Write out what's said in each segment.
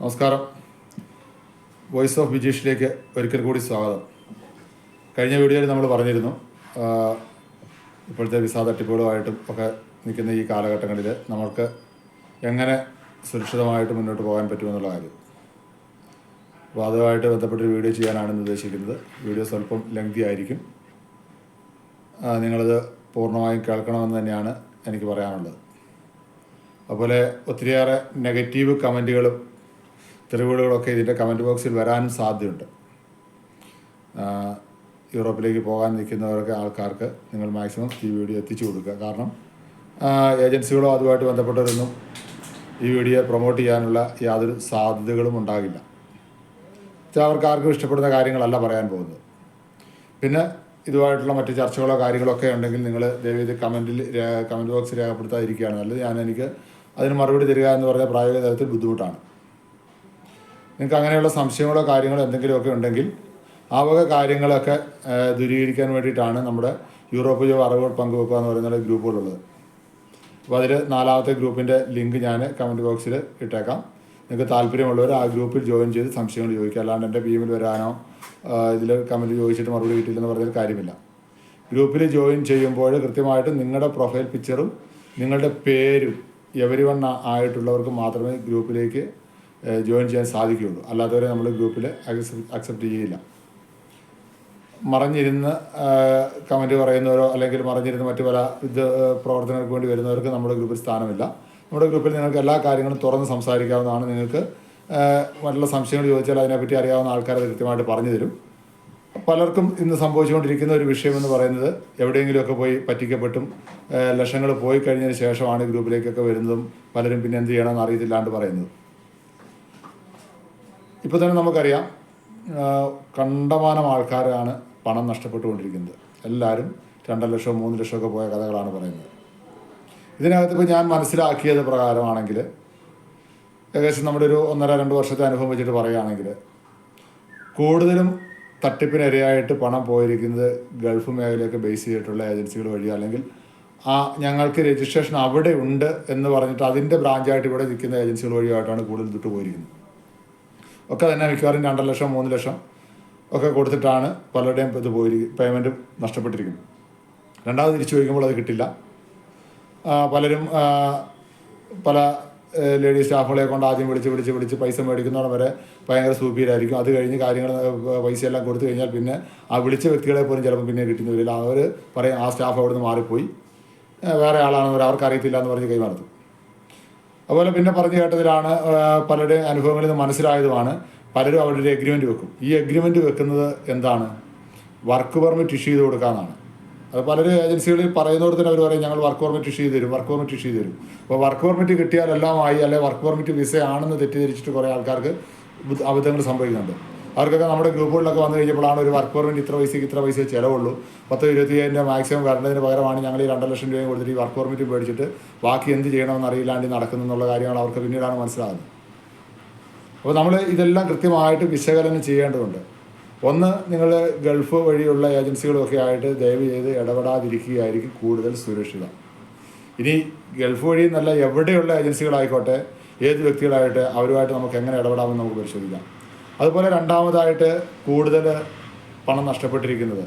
നമസ്കാരം. Voice of ബിജീഷിലേക്ക് ഒരിക്കൽ കൂടി സ്വാഗതം. കഴിഞ്ഞ വീഡിയോയിൽ നമ്മൾ പറഞ്ഞിരുന്നു ഇപ്പോഴത്തെ വിസ തട്ടിപ്പുകളുമായിട്ടും ഒക്കെ നിൽക്കുന്ന ഈ കാലഘട്ടങ്ങളിൽ നമ്മൾക്ക് എങ്ങനെ സുരക്ഷിതമായിട്ട് മുന്നോട്ട് പോകാൻ പറ്റുമെന്നുള്ള കാര്യം. അപ്പോൾ അതുമായിട്ട് ബന്ധപ്പെട്ടൊരു വീഡിയോ ചെയ്യാനാണ് നിർദ്ദേശിക്കുന്നത് വീഡിയോ സ്വല്പം ലെങ്തി ആയിരിക്കും. നിങ്ങളത് പൂർണമായും കേൾക്കണമെന്ന് തന്നെയാണ് എനിക്ക് പറയാനുള്ളത്. അതുപോലെ ഒത്തിരിയേറെ നെഗറ്റീവ് കമന്റുകളും തെറിവുകളൊക്കെ ഇതിന്റെ കമന്റ് ബോക്സിൽ വരാനും സാധ്യതയുണ്ട്. യൂറോപ്പിലേക്ക് പോകാൻ നിൽക്കുന്നവരൊക്കെ ആൾക്കാർക്ക് നിങ്ങൾ മാക്സിമം ഈ വീഡിയോ എത്തിച്ചു കൊടുക്കുക. കാരണം ഏജൻസികളോ അതുമായിട്ട് ബന്ധപ്പെട്ടവരൊന്നും ഈ വീഡിയോ പ്രൊമോട്ട് ചെയ്യാനുള്ള യാതൊരു സാധ്യതകളും ഉണ്ടാകില്ല. അവർക്ക് ആർക്കും ഇഷ്ടപ്പെടുന്ന കാര്യങ്ങളല്ല പറയാൻ പോകുന്നത്. പിന്നെ ഇതുമായിട്ടുള്ള മറ്റ് ചർച്ചകളോ കാര്യങ്ങളോ ഒക്കെ ഉണ്ടെങ്കിൽ നിങ്ങൾ ദയവ് ഇത് കമന്റിൽ കമന്റ് ബോക്സിൽ രേഖപ്പെടുത്താതിരിക്കുകയാണ് നല്ലത്. ഞാൻ എനിക്ക് അതിന് മറുപടി തരിക എന്ന് പറഞ്ഞാൽ പ്രായോഗിക തലത്തിൽ ബുദ്ധിമുട്ടാണ്. നിങ്ങൾക്ക് അങ്ങനെയുള്ള സംശയങ്ങളോ കാര്യങ്ങളോ എന്തെങ്കിലുമൊക്കെ ഉണ്ടെങ്കിൽ ആ വക കാര്യങ്ങളൊക്കെ ദൂരീകരിക്കാൻ വേണ്ടിയിട്ടാണ് നമ്മുടെ യൂറോപ്പ് ജോ അറിവുകൾ പങ്കുവെക്കുക എന്ന് പറയുന്ന ഗ്രൂപ്പുകളുള്ളത്. അപ്പോൾ അതിൽ നാലാമത്തെ ഗ്രൂപ്പിന്റെ ലിങ്ക് ഞാൻ കമന്റ് ബോക്സിൽ ഇട്ടേക്കാം. നിങ്ങൾക്ക് താല്പര്യമുള്ളവർ ആ ഗ്രൂപ്പിൽ ജോയിൻ ചെയ്ത് സംശയങ്ങൾ ചോദിക്കുക. അല്ലാണ്ട് എന്റെ പി വരാനോ ഇതിൽ കമന്റ് ചോദിച്ചിട്ട് മറുപടി കിട്ടിയില്ലെന്ന് പറഞ്ഞാൽ കാര്യമില്ല. ഗ്രൂപ്പിൽ ജോയിൻ ചെയ്യുമ്പോൾ കൃത്യമായിട്ട് നിങ്ങളുടെ പ്രൊഫൈൽ പിക്ചറും നിങ്ങളുടെ പേരും എവരി വൺ ആയിട്ടുള്ളവർക്ക് മാത്രമേ ഗ്രൂപ്പിലേക്ക് ജോയിൻ ചെയ്യാൻ സാധിക്കുകയുള്ളൂ. അല്ലാത്തവരെ നമ്മൾ ഗ്രൂപ്പിൽ അക്സെപ്റ്റ് ചെയ്യില്ല. മറഞ്ഞിരുന്ന് കമന്റ് പറയുന്നവരോ അല്ലെങ്കിൽ മറഞ്ഞിരുന്ന് മറ്റു പല ഇത് പ്രവർത്തനങ്ങൾക്ക് വേണ്ടി വരുന്നവർക്ക് നമ്മുടെ ഗ്രൂപ്പിൽ സ്ഥാനമില്ല. നമ്മുടെ ഗ്രൂപ്പിൽ നിങ്ങൾക്ക് എല്ലാ കാര്യങ്ങളും തുറന്ന് സംസാരിക്കാവുന്നതാണ് നിങ്ങൾക്ക് മറ്റുള്ള സംശയങ്ങൾ ചോദിച്ചാൽ അതിനെപ്പറ്റി അറിയാവുന്ന ആൾക്കാരെ കൃത്യമായിട്ട് പറഞ്ഞു തരും. പലർക്കും ഇന്ന് സംഭവിച്ചുകൊണ്ടിരിക്കുന്ന ഒരു വിഷയമെന്ന് പറയുന്നത് എവിടെയെങ്കിലുമൊക്കെ പോയി പറ്റിക്കപ്പെട്ടും ലക്ഷങ്ങൾ പോയി കഴിഞ്ഞതിന് ശേഷമാണ് ഗ്രൂപ്പിലേക്കൊക്കെ വരുന്നതും പലരും പിന്നെ എന്ത് ചെയ്യണമെന്ന് അറിയത്തില്ലാണ്ട് പറയുന്നത്. ഇപ്പോൾ തന്നെ നമുക്കറിയാം കണ്ടമാനം ആൾക്കാരാണ് പണം നഷ്ടപ്പെട്ടുകൊണ്ടിരിക്കുന്നത്. എല്ലാവരും രണ്ടര ലക്ഷം മൂന്ന് ലക്ഷമൊക്കെ പോയ കഥകളാണ് പറയുന്നത്. ഇതിനകത്ത് ഇപ്പോൾ ഞാൻ മനസ്സിലാക്കിയത് പ്രകാരമാണെങ്കിൽ ഏകദേശം നമ്മുടെ ഒരു ഒന്നര രണ്ട് വർഷത്തെ അനുഭവം വെച്ചിട്ട് പറയുകയാണെങ്കിൽ കൂടുതലും തട്ടിപ്പിനിരയായിട്ട് പണം പോയിരിക്കുന്നത് ഗൾഫ് മേഖലയൊക്കെ ബേസ് ചെയ്തിട്ടുള്ള ഏജൻസികൾ വഴി അല്ലെങ്കിൽ ആ ഞങ്ങൾക്ക് രജിസ്ട്രേഷൻ അവിടെ ഉണ്ട് എന്ന് പറഞ്ഞിട്ട് അതിന്റെ ബ്രാഞ്ചായിട്ട് ഇവിടെ നിൽക്കുന്ന ഏജൻസികൾ വഴിയായിട്ടാണ് കൂടുതൽ തൊട്ട് പോയിരിക്കുന്നത്. ഒക്കെ തന്നെ മിക്കവാറും രണ്ടര ലക്ഷം മൂന്ന് ലക്ഷം ഒക്കെ കൊടുത്തിട്ടാണ് പലരുടെയും ഇത് പോയി പേയ്മെന്റ് നഷ്ടപ്പെട്ടിരിക്കുന്നത്. രണ്ടാമത് തിരിച്ചു ചോദിക്കുമ്പോൾ അത് കിട്ടില്ല. പലരും പല ലേഡീസ് സ്റ്റാഫുകളെ കൊണ്ട് ആദ്യം വിളിച്ച് വിളിച്ച് വിളിച്ച് പൈസ മേടിക്കുന്നവരെ വരെ ഭയങ്കര സൂപ്പീരായിരിക്കും അത് കഴിഞ്ഞ് കാര്യങ്ങൾ പൈസ എല്ലാം കൊടുത്തു കഴിഞ്ഞാൽ പിന്നെ ആ വിളിച്ച വ്യക്തികളെ പോലും ചിലപ്പോൾ പിന്നെ കിട്ടുന്നില്ല അവർ പറയും ആ സ്റ്റാഫ് അവിടെ നിന്ന് മാറിപ്പോയി വേറെ ആളാണെന്ന് അവർ അവർക്ക് അറിയത്തില്ല എന്ന് പറഞ്ഞ് കൈമാറും അതുപോലെ പിന്നെ പറഞ്ഞു കേട്ടതിലാണ് പലരുടെ അനുഭവങ്ങളിൽ നിന്ന് മനസ്സിലായതുമാണ്. പലരും അവരുടെ ഒരു എഗ്രിമെന്റ് വെക്കും. ഈ എഗ്രിമെന്റ് വെക്കുന്നത് എന്താണ്? വർക്ക് പെർമിറ്റ് ഇഷ്യൂ ചെയ്ത് കൊടുക്കാമെന്നാണ് അത് പലരും ഏജൻസികളിൽ പറയുന്നവർ തന്നെ അവർ പറയും ഞങ്ങൾ വർക്ക് പെർമിറ്റ് ഇഷ്യൂ ചെയ്ത് തരും വർക്ക് പെർമിറ്റ് ഇഷ്യൂ ചെയ്ത് തരും അപ്പോൾ വർക്ക് പെർമിറ്റ് കിട്ടിയാൽ ആയി അല്ലെങ്കിൽ വർക്ക് പെർമിറ്റ് വിസ ആണെന്ന് തെറ്റിദ്ധരിച്ചിട്ട് കുറേ ആൾക്കാർക്ക് ബുദ്ധ- അബദ്ധങ്ങൾ സംഭവിക്കുന്നുണ്ട്. അവർക്കൊക്കെ നമ്മുടെ ഗ്രൂപ്പുകളിലൊക്കെ വന്നു കഴിഞ്ഞപ്പോഴാണ് ഒരു വർക്ക് പെർമിറ്റ് ഇത്ര പൈസയ്ക്ക് ഇത്ര പൈസ ചിലവുള്ളൂ. പത്ത് ഇരുപത്തി അയ്യായിരം മാക്സിമം വരേണ്ടതിന് പകരമാണ് ഞങ്ങൾ ഈ രണ്ടര ലക്ഷം രൂപയും കൊടുത്തിട്ട് ഈ വർക്ക് പെർമിറ്റ് മേടിച്ചിട്ട് ബാക്കി എന്ത് ചെയ്യണമെന്ന് അറിയില്ലാണ്ട് നടക്കുന്നു എന്നുള്ള കാര്യങ്ങൾ അവർക്ക് പിന്നീടാണ് മനസ്സിലാകുന്നത്. അപ്പോൾ നമ്മൾ ഇതെല്ലാം കൃത്യമായിട്ട് വിശകലനം ചെയ്യേണ്ടതുണ്ട്. ഒന്ന് നിങ്ങൾ ഗൾഫ് വഴിയുള്ള ഏജൻസികളൊക്കെ ആയിട്ട് ദയവ് ചെയ്ത് ഇടപെടാതിരിക്കുകയായിരിക്കും കൂടുതൽ സുരക്ഷിതം. ഇനി ഗൾഫ് വഴി നല്ല എവിടെയുള്ള ഏജൻസികളായിക്കോട്ടെ ഏത് വ്യക്തികളായിട്ട് അവരുമായിട്ട് നമുക്ക് എങ്ങനെ ഇടപെടാമെന്ന് നമുക്ക് പരിശോധിക്കാം. അതുപോലെ രണ്ടാമതായിട്ട് കൂടുതൽ പണം നഷ്ടപ്പെട്ടിരിക്കുന്നത്.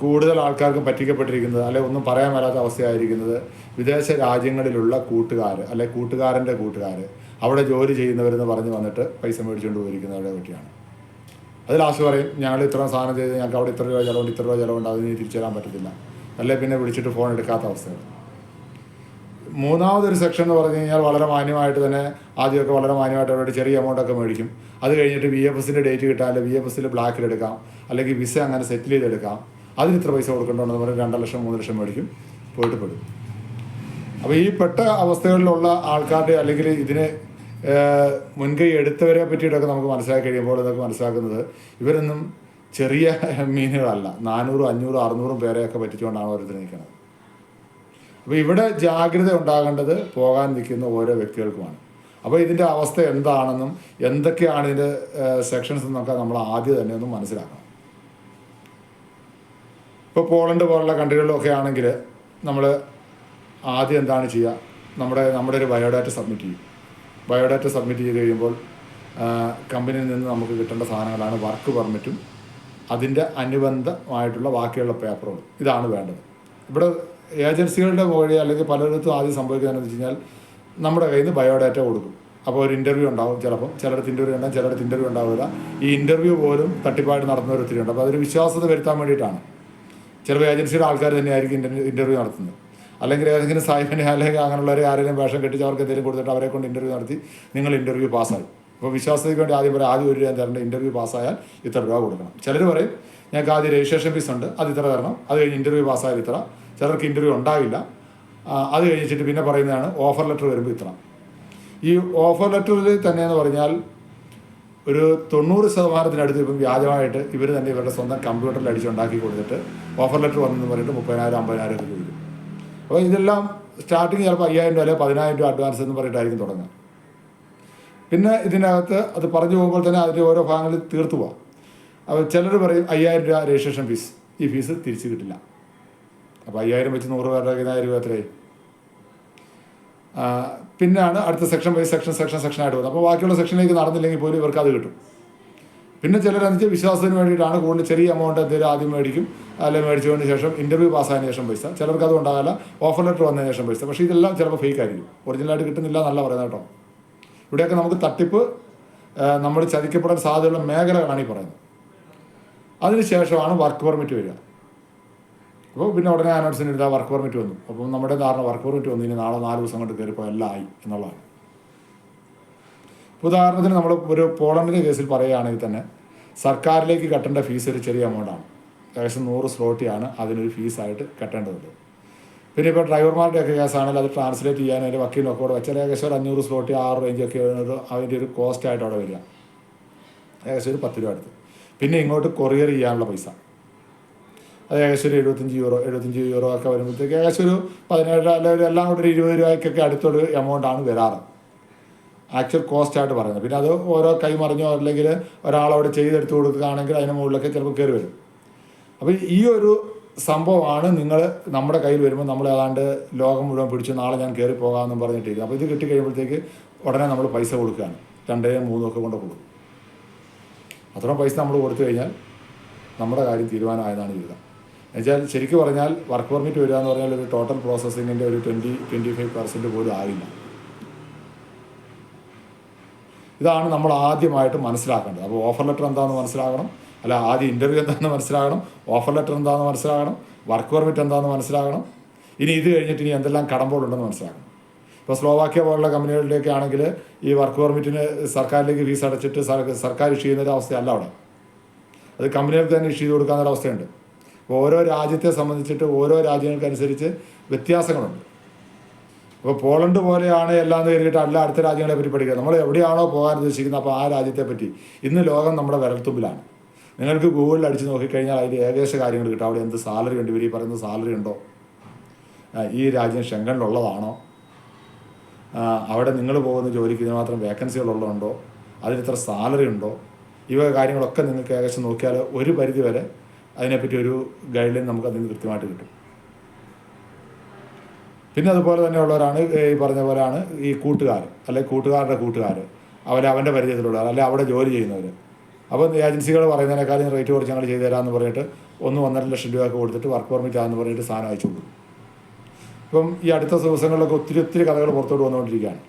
കൂടുതൽ ആൾക്കാർക്കും പറ്റിക്കപ്പെട്ടിരിക്കുന്നത് അല്ലെ ഒന്നും പറയാൻ മേലാത്ത അവസ്ഥയായിരിക്കുന്നത് വിദേശ രാജ്യങ്ങളിലുള്ള കൂട്ടുകാർ അല്ലെ കൂട്ടുകാരന്റെ കൂട്ടുകാർ അവിടെ ജോലി ചെയ്യുന്നവരെന്ന് പറഞ്ഞ് വന്നിട്ട് പൈസ മേടിച്ചുകൊണ്ട് പോയിരിക്കുന്നവരെ പറ്റിയാണ്. അതിൽ ലാസ്റ്റ് പറയും ഞങ്ങൾ ഇത്ര സാധനം ചെയ്ത് ഞങ്ങൾക്ക് അവിടെ ഇത്ര രൂപ ചിലവുണ്ട് ഇത്ര രൂപ ചിലവുണ്ട് അതിന് തിരിച്ചു തരാൻ പറ്റത്തില്ല. അല്ലെ പിന്നെ വിളിച്ചിട്ട് ഫോൺ എടുക്കാത്ത അവസ്ഥകൾ മൂന്നാമതൊരു സെക്ഷൻ എന്ന് പറഞ്ഞു കഴിഞ്ഞാൽ വളരെ മാന്യമായിട്ട് തന്നെ ആദ്യമൊക്കെ വളരെ മാന്യമായിട്ട് അവരുടെ ചെറിയ എമൗണ്ട് ഒക്കെ മേടിക്കും. അത് കഴിഞ്ഞിട്ട് വി എഫ് എസിന്റെ ഡേറ്റ് കിട്ടാൻ വി എഫ് എസിൽ ബ്ലാക്കിൽ എടുക്കാം. അല്ലെങ്കിൽ വിസ അങ്ങനെ സെറ്റിൽ ചെയ്തെടുക്കാം അതിന് ഇത്ര പൈസ കൊടുക്കേണ്ടതെന്ന് പറഞ്ഞ് രണ്ടര ലക്ഷം മൂന്ന് ലക്ഷം മേടിക്കും. പോയിട്ട് പെടും. അപ്പോൾ ഈ പെട്ട അവസ്ഥകളിലുള്ള ആൾക്കാരുടെ അല്ലെങ്കിൽ ഇതിന് മുൻകൈ എടുത്തവരെ പറ്റിയിട്ടൊക്കെ നമുക്ക് മനസ്സിലാക്കി കഴിയുമ്പോൾ ഇതൊക്കെ മനസ്സിലാക്കുന്നത് ഇവരൊന്നും ചെറിയ മീനുകളല്ല. നാനൂറും അഞ്ഞൂറും അറുന്നൂറും പേരെയൊക്കെ പറ്റിച്ചുകൊണ്ടാണ് ഓരോരുത്തർ നിൽക്കുന്നത്. അപ്പോൾ ഇവിടെ ജാഗ്രത ഉണ്ടാകേണ്ടത് പോകാൻ നിൽക്കുന്ന ഓരോ വ്യക്തികൾക്കുമാണ്. അപ്പോൾ ഇതിന്റെ അവസ്ഥ എന്താണെന്നും എന്തൊക്കെയാണ് ഇതിന്റെ സെക്ഷൻസ് എന്നൊക്കെ നമ്മൾ ആദ്യം തന്നെ ഒന്ന് മനസ്സിലാക്കണം. ഇപ്പോൾ പോളണ്ട് പോലുള്ള കൺട്രികളിലൊക്കെ ആണെങ്കിൽ നമ്മൾ ആദ്യം എന്താണ് ചെയ്യുക? നമ്മുടെ നമ്മുടെ ഒരു ബയോഡാറ്റ സബ്മിറ്റ് ചെയ്യും. ബയോഡാറ്റ സബ്മിറ്റ് ചെയ്ത് കഴിയുമ്പോൾ കമ്പനിയിൽ നിന്ന് നമുക്ക് കിട്ടേണ്ട സാധനങ്ങളാണ് വർക്ക് പെർമിറ്റും അതിന്റെ അനുബന്ധമായിട്ടുള്ള ബാക്കിയുള്ള പേപ്പറുകളും. ഇതാണ് വേണ്ടത്. ഇവിടെ ഏജൻസികളുടെ വഴി അല്ലെങ്കിൽ പലയിടത്തും ആദ്യം സംഭവിക്കുന്നതെന്ന് വെച്ച് കഴിഞ്ഞാൽ നമ്മുടെ കയ്യിൽ നിന്ന് ബയോഡാറ്റ കൊടുക്കും. അപ്പോൾ ഒരു ഇന്റർവ്യൂ ഉണ്ടാവും ചിലപ്പം. ചിലയിടത്ത് ഇന്റർവ്യൂ ഉണ്ടാവും ചിലയിടത്ത് ഇന്റർവ്യൂ ഉണ്ടാവില്ല. ഈ ഇന്റർവ്യൂ പോലും തട്ടിപ്പായിട്ട് നടത്തുന്നവർ അപ്പോൾ അതൊരു വിശ്വാസത വരുത്താൻ വേണ്ടിയിട്ടാണ്. ചിലപ്പോൾ ഏജൻസിയുടെ ആൾക്കാർ തന്നെയായിരിക്കും ഇന്റർവ്യൂ നടത്തുന്നത്. അല്ലെങ്കിൽ ഏതെങ്കിലും സാഹിബിനെ അല്ലെങ്കിൽ അങ്ങനെയുള്ളവരെ ആരെങ്കിലും വേഷം കെട്ടിച്ച് അവർക്ക് എന്തെങ്കിലും കൊടുത്തിട്ട് അവരെ കൊണ്ട് ഇന്റർവ്യൂ നടത്തി നിങ്ങൾ ഇന്റർവ്യൂ പാസ്സായി. അപ്പോൾ വിശ്വാസതയ്ക്ക് വേണ്ടി ആദ്യം പറയും ആദ്യം ഒരു രൂപ തരേണ്ട ഇന്റർവ്യൂ പാസ്സായാൽ ഇത്ര രൂപ കൊടുക്കണം. ചിലർ പറയും ഞങ്ങൾക്ക് ആദ്യം രജിസ്ട്രേഷൻ ഫീസ് ഉണ്ട് അത് ഇത്ര തരണം. അത് കഴിഞ്ഞ് ഇന്റർവ്യൂ പാസ്സായാൽ ഇത്ര. ചിലർക്ക് ഇന്റർവ്യൂ ഉണ്ടാവില്ല. അത് കഴിഞ്ഞിട്ട് പിന്നെ പറയുന്നതാണ് ഓഫർ ലെറ്റർ വരുമ്പോൾ ഇത്ര ഈ ഓഫർ ലെറ്ററിൽ തന്നെയെന്ന് പറഞ്ഞാൽ ഒരു തൊണ്ണൂറ് ശതമാനത്തിനടുത്ത് ഇപ്പം വ്യാജമായിട്ട് ഇവർ തന്നെ ഇവരുടെ സ്വന്തം കമ്പ്യൂട്ടറിൽ അടിച്ചുണ്ടാക്കി കൊടുത്തിട്ട് ഓഫർ ലെറ്റർ വന്നെന്ന് പറഞ്ഞിട്ട് മുപ്പതിനായിരം അമ്പതിനായിരം ഒക്കെ ചോദിക്കും അപ്പോൾ ഇതെല്ലാം സ്റ്റാർട്ടിങ് ചിലപ്പോൾ അയ്യായിരം രൂപ അല്ലെങ്കിൽ പതിനായിരം രൂപ അഡ്വാൻസ് എന്ന് പറഞ്ഞിട്ടായിരിക്കും തുടങ്ങുക. പിന്നെ ഇതിനകത്ത് അത് പറഞ്ഞു പോകുമ്പോൾ തന്നെ അതിന്റെ ഓരോ ഭാഗങ്ങളിൽ തീർത്തു പോവാം. അപ്പോൾ ചിലർ പറയും അയ്യായിരം രൂപ രജിസ്ട്രേഷൻ ഫീസ്. ഈ ഫീസ് തിരിച്ചു കിട്ടില്ല. അപ്പോൾ അയ്യായിരം വെച്ച് നൂറ് പേരുടെ പതിനായിരം രൂപ അത്രേ പിന്നെയാണ് അടുത്ത section wise section section section ആയിട്ട് പോകുന്നത് അപ്പോൾ ബാക്കിയുള്ള സെക്ഷനിലേക്ക് നടന്നില്ലെങ്കിൽ പോലും ഇവർക്ക് അത് കിട്ടും. പിന്നെ ചിലരനുസരിച്ച് വിശ്വാസത്തിന് വേണ്ടിയിട്ടാണ് കൂടുതൽ ചെറിയ എമൗണ്ട് എന്തെങ്കിലും ആദ്യം മേടിക്കും അല്ലെങ്കിൽ മേടിച്ചതിന് ശേഷം ഇന്റർവ്യൂ പാസ്സായതിനു ശേഷം പൈസ. ചിലർക്ക് അത് ഉണ്ടാകില്ല ഓഫർ ലെറ്റർ വന്നതിന് ശേഷം പൈസ. പക്ഷേ ഇതെല്ലാം ചിലപ്പോൾ ഫേക്ക് ആയിരിക്കും. ഒറിജിനലായിട്ട് കിട്ടുന്നില്ല എന്നല്ല പറയുന്നത് കേട്ടോ. ഇവിടെയൊക്കെ നമുക്ക് തട്ടിപ്പ് നമ്മൾ ചതിക്കപ്പെടാൻ സാധ്യതയുള്ള മേഖലകളാണ് ഈ പറയുന്നത്. അതിനുശേഷമാണ് വർക്ക് പെർമിറ്റ് വരിക. അപ്പോൾ പിന്നെ ഉടനെ അനൗൺസിന് എടുത്താൽ വർക്ക് പെർമിറ്റ് വന്നു. അപ്പം നമ്മുടെ ധാരണ വർക്ക് പെർമിറ്റ് വന്നു. ഇനി നാളെ നാല് ദിവസം കൊണ്ട് കയറിപ്പോൾ എല്ലാം ആയി എന്നുള്ളതാണ്. ഉദാഹരണത്തിന് നമ്മൾ ഒരു പോളണ്ടിന്റെ കേസിൽ പറയുകയാണെങ്കിൽ തന്നെ സർക്കാരിലേക്ക് കെട്ടേണ്ട ഫീസ് ഒരു ചെറിയ എമൗണ്ടാണ് ഏകദേശം നൂറ് സ്ലോട്ടിയാണ് അതിനൊരു ഫീസായിട്ട് കെട്ടേണ്ടതുണ്ട്. പിന്നെ ഇപ്പോൾ ഡ്രൈവർമാരുടെയൊക്കെ കേസാണെങ്കിൽ അത് ട്രാൻസ്ലേറ്റ് ചെയ്യാൻ അതിന്റെ വക്കീലൊക്കെ കൂടെ വെച്ചാൽ ഏകദേശം ഒരു അഞ്ഞൂറ് സ്ലോട്ടി ആറ് റേഞ്ചൊക്കെ അതിന്റെ ഒരു കോസ്റ്റായിട്ട് അവിടെ വരിക. ഏകദേശം ഒരു പത്ത് രൂപ അടുത്ത്. പിന്നെ ഇങ്ങോട്ട് കൊറിയർ ചെയ്യാനുള്ള പൈസ. അത് ഏകദേശം ഒരു എഴുപത്തഞ്ച് യൂറോ എഴുപത്തഞ്ച് യൂറോ ഒക്കെ വരുമ്പോഴത്തേക്ക് ഏകദേശം ഒരു പതിനേഴ് അല്ലെങ്കിൽ എല്ലാം കൂടി ഒരു ഇരുപത് രൂപയ്ക്കൊക്കെ അടുത്തൊരു എമൗണ്ട് ആണ് വരാറ്. ആക്ച്വൽ കോസ്റ്റ് ആയിട്ട് പറയുന്നത്. പിന്നെ അത് ഓരോ കൈ കൈമറിഞ്ഞോ അല്ലെങ്കിൽ ഒരാളവിടെ ചെയ്തെടുത്ത് കൊടുക്കുകയാണെങ്കിൽ അതിന് മുകളിലൊക്കെ ചിലപ്പോൾ കയറി വരും. അപ്പോൾ ഈ ഒരു സംഭവമാണ് നിങ്ങൾ നമ്മുടെ കയ്യിൽ വരുമ്പോൾ നമ്മൾ ഏതാണ്ട് ലോകം മുഴുവൻ പിടിച്ച് നാളെ ഞാൻ കയറി പോകാമെന്നും പറഞ്ഞിട്ടിരിക്കും അപ്പോൾ ഇത് കിട്ടി കഴിയുമ്പോഴത്തേക്ക് ഉടനെ നമ്മൾ പൈസ കൊടുക്കുകയാണ്. രണ്ടേ മൂന്നും ഒക്കെ കൊണ്ട് കൊടുക്കും. അത്രയും പൈസ നമ്മൾ കൊടുത്തു കഴിഞ്ഞാൽ നമ്മുടെ കാര്യം തീരുമാനമായതാണ് ജീവിതം. എന്നുവെച്ചാൽ ശരിക്കും പറഞ്ഞാൽ വർക്ക് പെർമിറ്റ് വരിക എന്ന് പറഞ്ഞാൽ ഒരു ടോട്ടൽ പ്രോസസ്സിങ്ങിന്റെ ഒരു ട്വന്റി ട്വന്റി ഫൈവ് പെർസെന്റ് പോലും ആകില്ല ഇതാണ് നമ്മൾ ആദ്യമായിട്ട് മനസ്സിലാക്കേണ്ടത്. അപ്പോൾ ഓഫർ ലെറ്റർ എന്താണെന്ന് മനസ്സിലാകണം? അല്ല ആദ്യം ഇന്റർവ്യൂ എന്താണെന്ന് മനസ്സിലാകണം? ഓഫർ ലെറ്റർ എന്താണെന്ന് മനസ്സിലാകണം? വർക്ക് പെർമിറ്റ് എന്താണെന്ന് മനസ്സിലാകണം? ഇനി ഇത് കഴിഞ്ഞിട്ട് ഇനി എന്തെല്ലാം കടമ്പോളുണ്ടെന്ന് മനസ്സിലാക്കണം. ഇപ്പോൾ സ്ലോവാക്യ പോലുള്ള കമ്പനികളിലേക്ക് ആണെങ്കിൽ ഈ വർക്ക് പെർമിറ്റിന് സർക്കാരിലേക്ക് ഫീസ് അടച്ചിട്ട് സർ- സർക്കാർ ഇഷ്യൂ ചെയ്യുന്ന ഒരു അവസ്ഥയല്ല അവിടെ. അത് കമ്പനികൾക്ക് തന്നെ ഇഷ്യൂ ചെയ്ത് കൊടുക്കാവുന്ന ഓരോ രാജ്യത്തെ സംബന്ധിച്ചിട്ട് ഓരോ രാജ്യങ്ങൾക്കനുസരിച്ച് വ്യത്യാസങ്ങളുണ്ട്. അപ്പോൾ പോളണ്ട് പോലെയാണ് എല്ലാം കരുതിയിട്ട് അല്ല അടുത്ത രാജ്യങ്ങളെ പറ്റി പഠിക്കുക. നമ്മൾ എവിടെയാണോ പോകാൻ ഉദ്ദേശിക്കുന്നത് അപ്പോൾ ആ രാജ്യത്തെ പറ്റി. ഇന്ന് ലോകം നമ്മുടെ വിരൽത്തുമ്പിലാണ്. നിങ്ങൾക്ക് ഗൂഗിളിൽ അടിച്ച് നോക്കിക്കഴിഞ്ഞാൽ അതിന്റെ ഏകദേശ കാര്യങ്ങൾ കിട്ടും. അവിടെ എന്ത് സാലറി ഉണ്ട്? ഇവർ ഈ പറയുന്ന സാലറി ഉണ്ടോ? ഈ രാജ്യം ഷെങ്കണിലുള്ളതാണോ അവിടെ നിങ്ങൾ പോകുന്ന ജോലിക്ക് ഇതിന് മാത്രം വേക്കൻസികളുള്ളതുണ്ടോ? അതിന് ഇത്ര സാലറി ഉണ്ടോ? ഇവ കാര്യങ്ങളൊക്കെ നിങ്ങൾക്ക് ഏകദേശം നോക്കിയാൽ ഒരു പരിധി വരെ അതിനെപ്പറ്റി ഒരു ഗൈഡ് ലൈൻ നമുക്ക് അതിൽ നിന്ന് കൃത്യമായിട്ട് കിട്ടും. പിന്നെ അതുപോലെ തന്നെ ഉള്ളവരാണ് ഈ പറഞ്ഞ പോലെയാണ് ഈ കൂട്ടുകാർ അല്ലെങ്കിൽ കൂട്ടുകാരുടെ കൂട്ടുകാർ അവർ അവന്റെ പരിചയത്തിലുള്ളവർ അല്ലെങ്കിൽ അവിടെ ജോലി ചെയ്യുന്നവർ അപ്പോൾ ഏജൻസികൾ പറയുന്നതിനേക്കാളും റേറ്റ് കുറച്ച് ഞങ്ങൾ ചെയ്തു തരാമെന്ന് പറഞ്ഞിട്ട് ഒന്ന് ഒന്നര ലക്ഷം രൂപയൊക്കെ കൊടുത്തിട്ട് വർക്ക് പെർമിറ്റ് ആണെന്ന് പറഞ്ഞിട്ട് സാധനം അയച്ചു കൊടുക്കും ഇപ്പം ഈ അടുത്ത ദിവസങ്ങളിലൊക്കെ ഒത്തിരി ഒത്തിരി കഥകൾ പുറത്തോട്ട് വന്നുകൊണ്ടിരിക്കുകയാണ്.